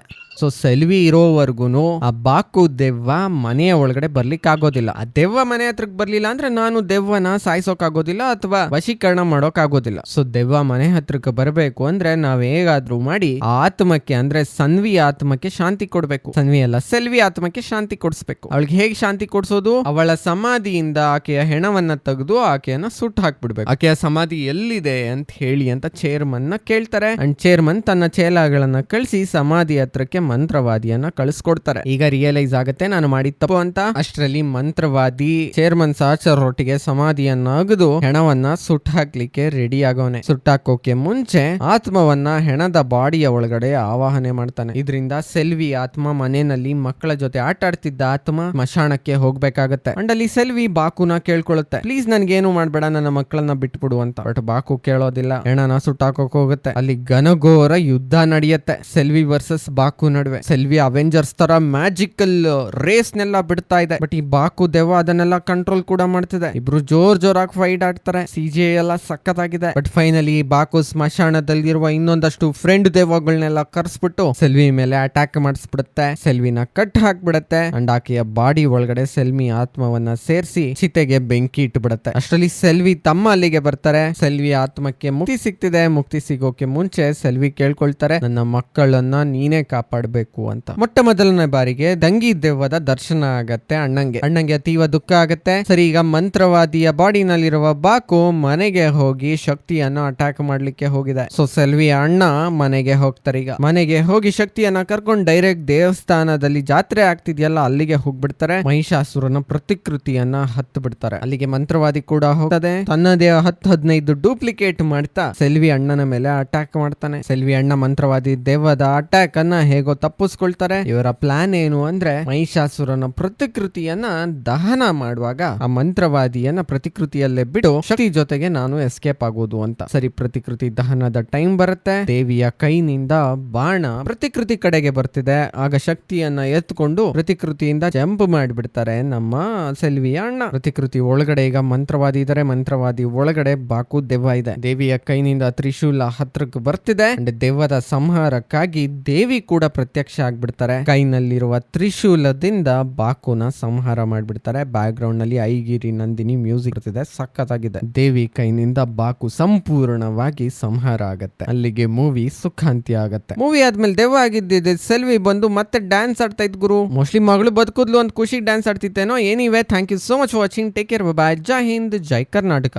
S1: ಸೊ ಸೆಲ್ವಿ ಇರೋವರೆಗೂ ಆ ಬಾಕು ದೆವ್ವ ಮನೆಯ ಒಳಗಡೆ ಬರ್ಲಿಕ್ಕೆ ಆಗೋದಿಲ್ಲ ಆ ದೆವ್ವ ಮನೆ ಹತ್ರಕ್ಕೆ ಬರ್ಲಿಲ್ಲ ಅಂದ್ರೆ ನಾನು ದೆವ್ವನ ಸಾಯಿಸೋಕಾಗೋದಿಲ್ಲ ಅಥವಾ ವಶೀಕರಣ ಮಾಡೋಕ್ ಆಗೋದಿಲ್ಲ ಸೊ ದೆವ್ವ ಮನೆ ಹತ್ರಕ್ಕೆ ಬರಬೇಕು ಅಂದ್ರೆ ನಾವ್ ಹೇಗಾದ್ರೂ ಮಾಡಿ ಆತ್ಮಕ್ಕೆ ಅಂದ್ರೆ ಸನ್ವಿ ಆತ್ಮಕ್ಕೆ ಶಾಂತಿ ಕೊಡ್ಬೇಕು. ಸನ್ವಿ ಅಲ್ಲ, ಸೆಲ್ವಿ ಆತ್ಮಕ್ಕೆ ಶಾಂತಿ ಕೊಡಿಸ್ಬೇಕು. ಅವಳಿಗೆ ಹೇಗೆ ಶಾಂತಿ ಕೊಡ್ಸೋದು? ಅವಳ ಸಮಾಧಿಯಿಂದ ಆಕೆಯ ಹೆಣವನ್ನ ತೆಗೆದು ಆಕೆಯನ್ನ ಸುಟ್ಟು ಹಾಕ್ಬಿಡ್ಬೇಕು. ಆಕೆಯ ಸಮಾಧಿ ಎಲ್ಲಿದೆ ಅಂತ ಹೇಳಿ ಅಂತ ಚೇರ್ಮನ್ನ ಕೇಳ್ತಾರೆ. ಅಂಡ್ ಚೇರ್ಮನ್ ತನ್ನ ಚೇಲಾಗಳನ್ನ ಕಳಿಸಿ ಸಮಾಧಿ ಹತ್ರಕ್ಕೆ ಮಂತ್ರವಾದಿಯನ್ನ ಕಳಿಸ್ಕೊಡ್ತಾರೆ. ಈಗ ರಿಯಲೈಸ್ ಆಗುತ್ತೆ ನಾನು ಮಾಡಿದ ತಪ್ಪು ಅಂತ. ಅಷ್ಟರಲ್ಲಿ ಮಂತ್ರವಾದಿ ಚೇರ್ಮನ್ ಸಾಚರ್ ರೊಟ್ಟಿಗೆ ಸಮಾಧಿಯನ್ನ ಅಗದು ಹೆಣವನ್ನ ಸುಟ್ಟು ಹಾಕ್ಲಿಕ್ಕೆ ರೆಡಿ ಆಗೋನೆ ಸುಟ್ಟಾಕೋಕೆ ಮುಂಚೆ ಆತ್ಮವನ್ನ ಹೆಣದ ಬಾಡಿಯ ಒಳಗಡೆ ಆವಾಹನೆ ಮಾಡ್ತಾನೆ. ಇದರಿಂದ ಸೆಲ್ವಿ ಆತ್ಮ ಮನೆಯಲ್ಲಿ ಮಕ್ಕಳ ಜೊತೆ ಆಟ ಆಡ್ತಿದ್ದ ಆತ್ಮ ಸ್ಮಶಾನಕ್ಕೆ ಹೋಗ್ಬೇಕಾಗತ್ತೆ. ಅಂಡ್ ಸೆಲ್ವಿ ಬಾಕುನ ಕೇಳ್ಕೊಳ್ಳುತ್ತೆ. ಪ್ಲೀಸ್ ನನ್ಗೇನು ಮಾಡ್ಬೇಡ, ನನ್ನ ಮಕ್ಕಳನ್ನ ಬಿಟ್ಬಿಡು ಅಂತ. ಬಟ್ ಬಾಕು ಕೇಳೋದಿಲ್ಲ. ಹೆಣನ ಸುಟ್ಟಾಕೋಕೆ ಹೋಗುತ್ತೆ. ಅಲ್ಲಿ ಘನಘೋರ ಯುದ್ಧ ನಡೆಯುತ್ತೆ. ಸೆಲ್ವಿ ವರ್ಸಸ್ ಬಾಕು ನಡುವೆ. ಸೆಲ್ವಿ ಅವೆಂಜರ್ಸ್ ತರ ಮ್ಯಾಜಿಕಲ್ ರೇಸ್ ನೆಲ್ಲ ಬಿಡ್ತಾ ಇದೆ. ಬಟ್ ಈ ಬಾಕು ದೆವ್ವ ಅದನ್ನೆಲ್ಲ ಕಂಟ್ರೋಲ್ ಕೂಡ ಮಾಡ್ತಿದೆ. ಇಬ್ರು ಜೋರ್ ಜೋರಾಗಿ ಫೈಟ್ ಆಡ್ತಾರೆ. ಸಿ ಜಿ ಎಲ್ಲ ಸಖತ್ತಾಗಿದೆ. ಬಟ್ ಫೈನಲಿ ಬಾಕು ಸ್ಮಶಾನದಲ್ಲಿರುವ ಇನ್ನೊಂದಷ್ಟು ಫ್ರೆಂಡ್ ದೆವ್ವಗಳನ್ನೆಲ್ಲ ಕರ್ಸ್ಬಿಟ್ಟು ಸೆಲ್ವಿ ಮೇಲೆ ಅಟ್ಯಾಕ್ ಮಾಡಿಸ್ಬಿಡುತ್ತೆ. ಸೆಲ್ವಿನ ಕಟ್ ಹಾಕ್ಬಿಡತ್ತೆ. ಅಂಡ್ ಆಕೆಯ ಬಾಡಿ ಒಳಗಡೆ ಸೆಲ್ವಿ ಆತ್ಮವನ್ನ ಸೇರಿಸಿ ಚಿತೆಗೆ ಬೆಂಕಿ ಇಟ್ಬಿಡುತ್ತೆ. ಅಷ್ಟರಲ್ಲಿ ಸೆಲ್ವಿ ತಮ್ಮ ಅಲ್ಲಿಗೆ ಬರ್ತಾರೆ. ಸೆಲ್ವಿ ಆತ್ಮಕ್ಕೆ ಮುಕ್ತಿ ಸಿಗ್ತಿದೆ. ಮುಕ್ತಿ ಸಿಗೋಕೆ ಮುಂಚೆ ಸೆಲ್ವಿ ಕೇಳ್ಕೊಳ್ತಾರೆ. ನನ್ನ ಮಕ್ಕಳನ್ನ ನೀನೇ ಕಾಪಾಡಬೇಕು ಅಂತ. ಮೊಟ್ಟ ಮೊದಲನೇ ಬಾರಿಗೆ ದಂಗಿ ದೆವ್ವದ ದರ್ಶನ ಆಗತ್ತೆ ಅಣ್ಣಂಗೆ. ಅಣ್ಣಂಗೆ ಅತೀವ ದುಃಖ ಆಗತ್ತೆ. ಸರಿ, ಈಗ ಮಂತ್ರವಾದಿಯ ಬಾಡಿನಲ್ಲಿರುವ ಬಾಕು ಮನೆಗೆ ಹೋಗಿ ಶಕ್ತಿಯನ್ನು ಅಟ್ಯಾಕ್ ಮಾಡ್ಲಿಕ್ಕೆ ಹೋಗಿದೆ. ಸೊ ಸೆಲ್ವಿ ಅಣ್ಣ ಮನೆಗೆ ಹೋಗ್ತಾರೆ ಈಗ. ಮನೆಗೆ ಹೋಗಿ ಶಕ್ತಿಯನ್ನ ಕರ್ಕೊಂಡು ಡೈರೆಕ್ಟ್ ದೇವಸ್ಥಾನದಲ್ಲಿ ಜಾತ್ರೆ ಆಗ್ತಿದ್ಯಲ್ಲ, ಅಲ್ಲಿಗೆ ಹೋಗ್ಬಿಡ್ತಾರೆ. ಮಹಿಷಾಸುರನ ಪ್ರತಿಕೃತಿಯನ್ನ ಹತ್ತು ಬಿಡ್ತಾರೆ. ಅಲ್ಲಿಗೆ ಮಂತ್ರವಾದಿ ಕೂಡ ಹೋಗ್ತದೆ. ತನ್ನದೇ ಹತ್ತು ಹದಿನೈದು ಡೂಪ್ಲಿಕೇಟ್ ಮಾಡ್ತಾ ಸೆಲ್ವಿ ಅಣ್ಣನ ಮೇಲೆ ಅಟ್ಯಾಕ್ ಮಾಡ್ತಾನೆ. ಸೆಲ್ವಿ ಅಣ್ಣ ಮಂತ್ರವಾದಿ ದೆವ್ವದ ಅಟ್ಯಾಕ್ ಅನ್ನ ಹೇಗೋ ತಪ್ಪಿಸ್ಕೊಳ್ತಾರೆ? ಇವರ ಪ್ಲಾನ್ ಏನು ಅಂದ್ರೆ ಮಹಿಷಾಸುರನ ಪ್ರತಿಕೃತಿಯನ್ನ ದಹನ ಮಾಡುವಾಗ ಆ ಮಂತ್ರವಾದಿಯನ್ನ ಪ್ರತಿಕೃತಿಯಲ್ಲೇ ಬಿಡು, ಶಕ್ತಿ ಜೊತೆಗೆ ನಾನು ಎಸ್ಕೇಪ್ ಆಗೋದು ಅಂತ. ಸರಿ, ಪ್ರತಿಕೃತಿ ದಹನದ ಟೈಮ್ ಬರುತ್ತೆ. ದೇವಿಯ ಕೈನಿಂದ ಬಾಣ ಪ್ರತಿಕೃತಿ ಕಡೆಗೆ ಬರ್ತಿದೆ. ಆಗ ಶಕ್ತಿಯನ್ನ ಎತ್ಕೊಂಡು ಪ್ರತಿಕೃತಿಯಿಂದ ಜಂಪ್ ಮಾಡಿಬಿಡ್ತಾರೆ ನಮ್ಮ ಸೆಲ್ವಿಯ ಅಣ್ಣ. ಪ್ರತಿಕೃತಿ ಒಳಗಡೆ ಈಗ ಮಂತ್ರವಾದಿ ಇದಾರೆ. ಮಂತ್ರವಾದಿ ಒಳಗಡೆ ಬಾಕು ದೆವ್ವ ಇದೆ. ದೇವಿಯ ಕೈನಿಂದ ತ್ರಿಶೂಲ ಹತ್ರಕ್ಕೆ ಬರ್ತಿದೆ. ಅಂಡ್ ದೆವ್ವದ ಸಂಹಾರಕ್ಕಾಗಿ ದೇವಿ ಕೂಡ ಪ್ರತ್ಯಕ್ಷ ಆಗ್ಬಿಡ್ತಾರೆ. ಕೈನಲ್ಲಿರುವ ತ್ರಿಶೂಲದಿಂದ ಬಾಕುನ ಸಂಹಾರ ಮಾಡ್ಬಿಡ್ತಾರೆ. ಬ್ಯಾಕ್ನಲ್ಲಿ ಐಗಿರಿ ನಂದಿನಿ ಮ್ಯೂಸಿಕ್ ಬರ್ತಿದೆ. ಸಖತ್ತಾಗಿದೆ. ದೇವಿ ಕೈನಿಂದ ಬಾಕು ಸಂಪೂರ್ಣವಾಗಿ ಸಂಹಾರ ಆಗತ್ತೆ. ಅಲ್ಲಿಗೆ ಮೂವಿ ಸುಖಾಂತಿ ಆಗತ್ತೆ. ಮೂವಿ ಆದ್ಮೇಲೆ ದೆವ್ವ ಆಗಿದ್ದಿದೆ ಸೆಲ್ವಿ ಬಂದು ಮತ್ತೆ ಡ್ಯಾನ್ಸ್ ಆಡ್ತಾ ಇದ್ ಗುರು. ಮೋಸ್ಟ್ಲಿ ಮಗಳು ಬದುಕುದ್ಲು ಅಂತ ಖುಷಿ dance ಆಡ್ತಿತ್ತೇನೋ. Anyway thank you so much watching take care bye ಜೈ ಹಿಂದ್ ಜೈ ಕರ್ನಾಟಕ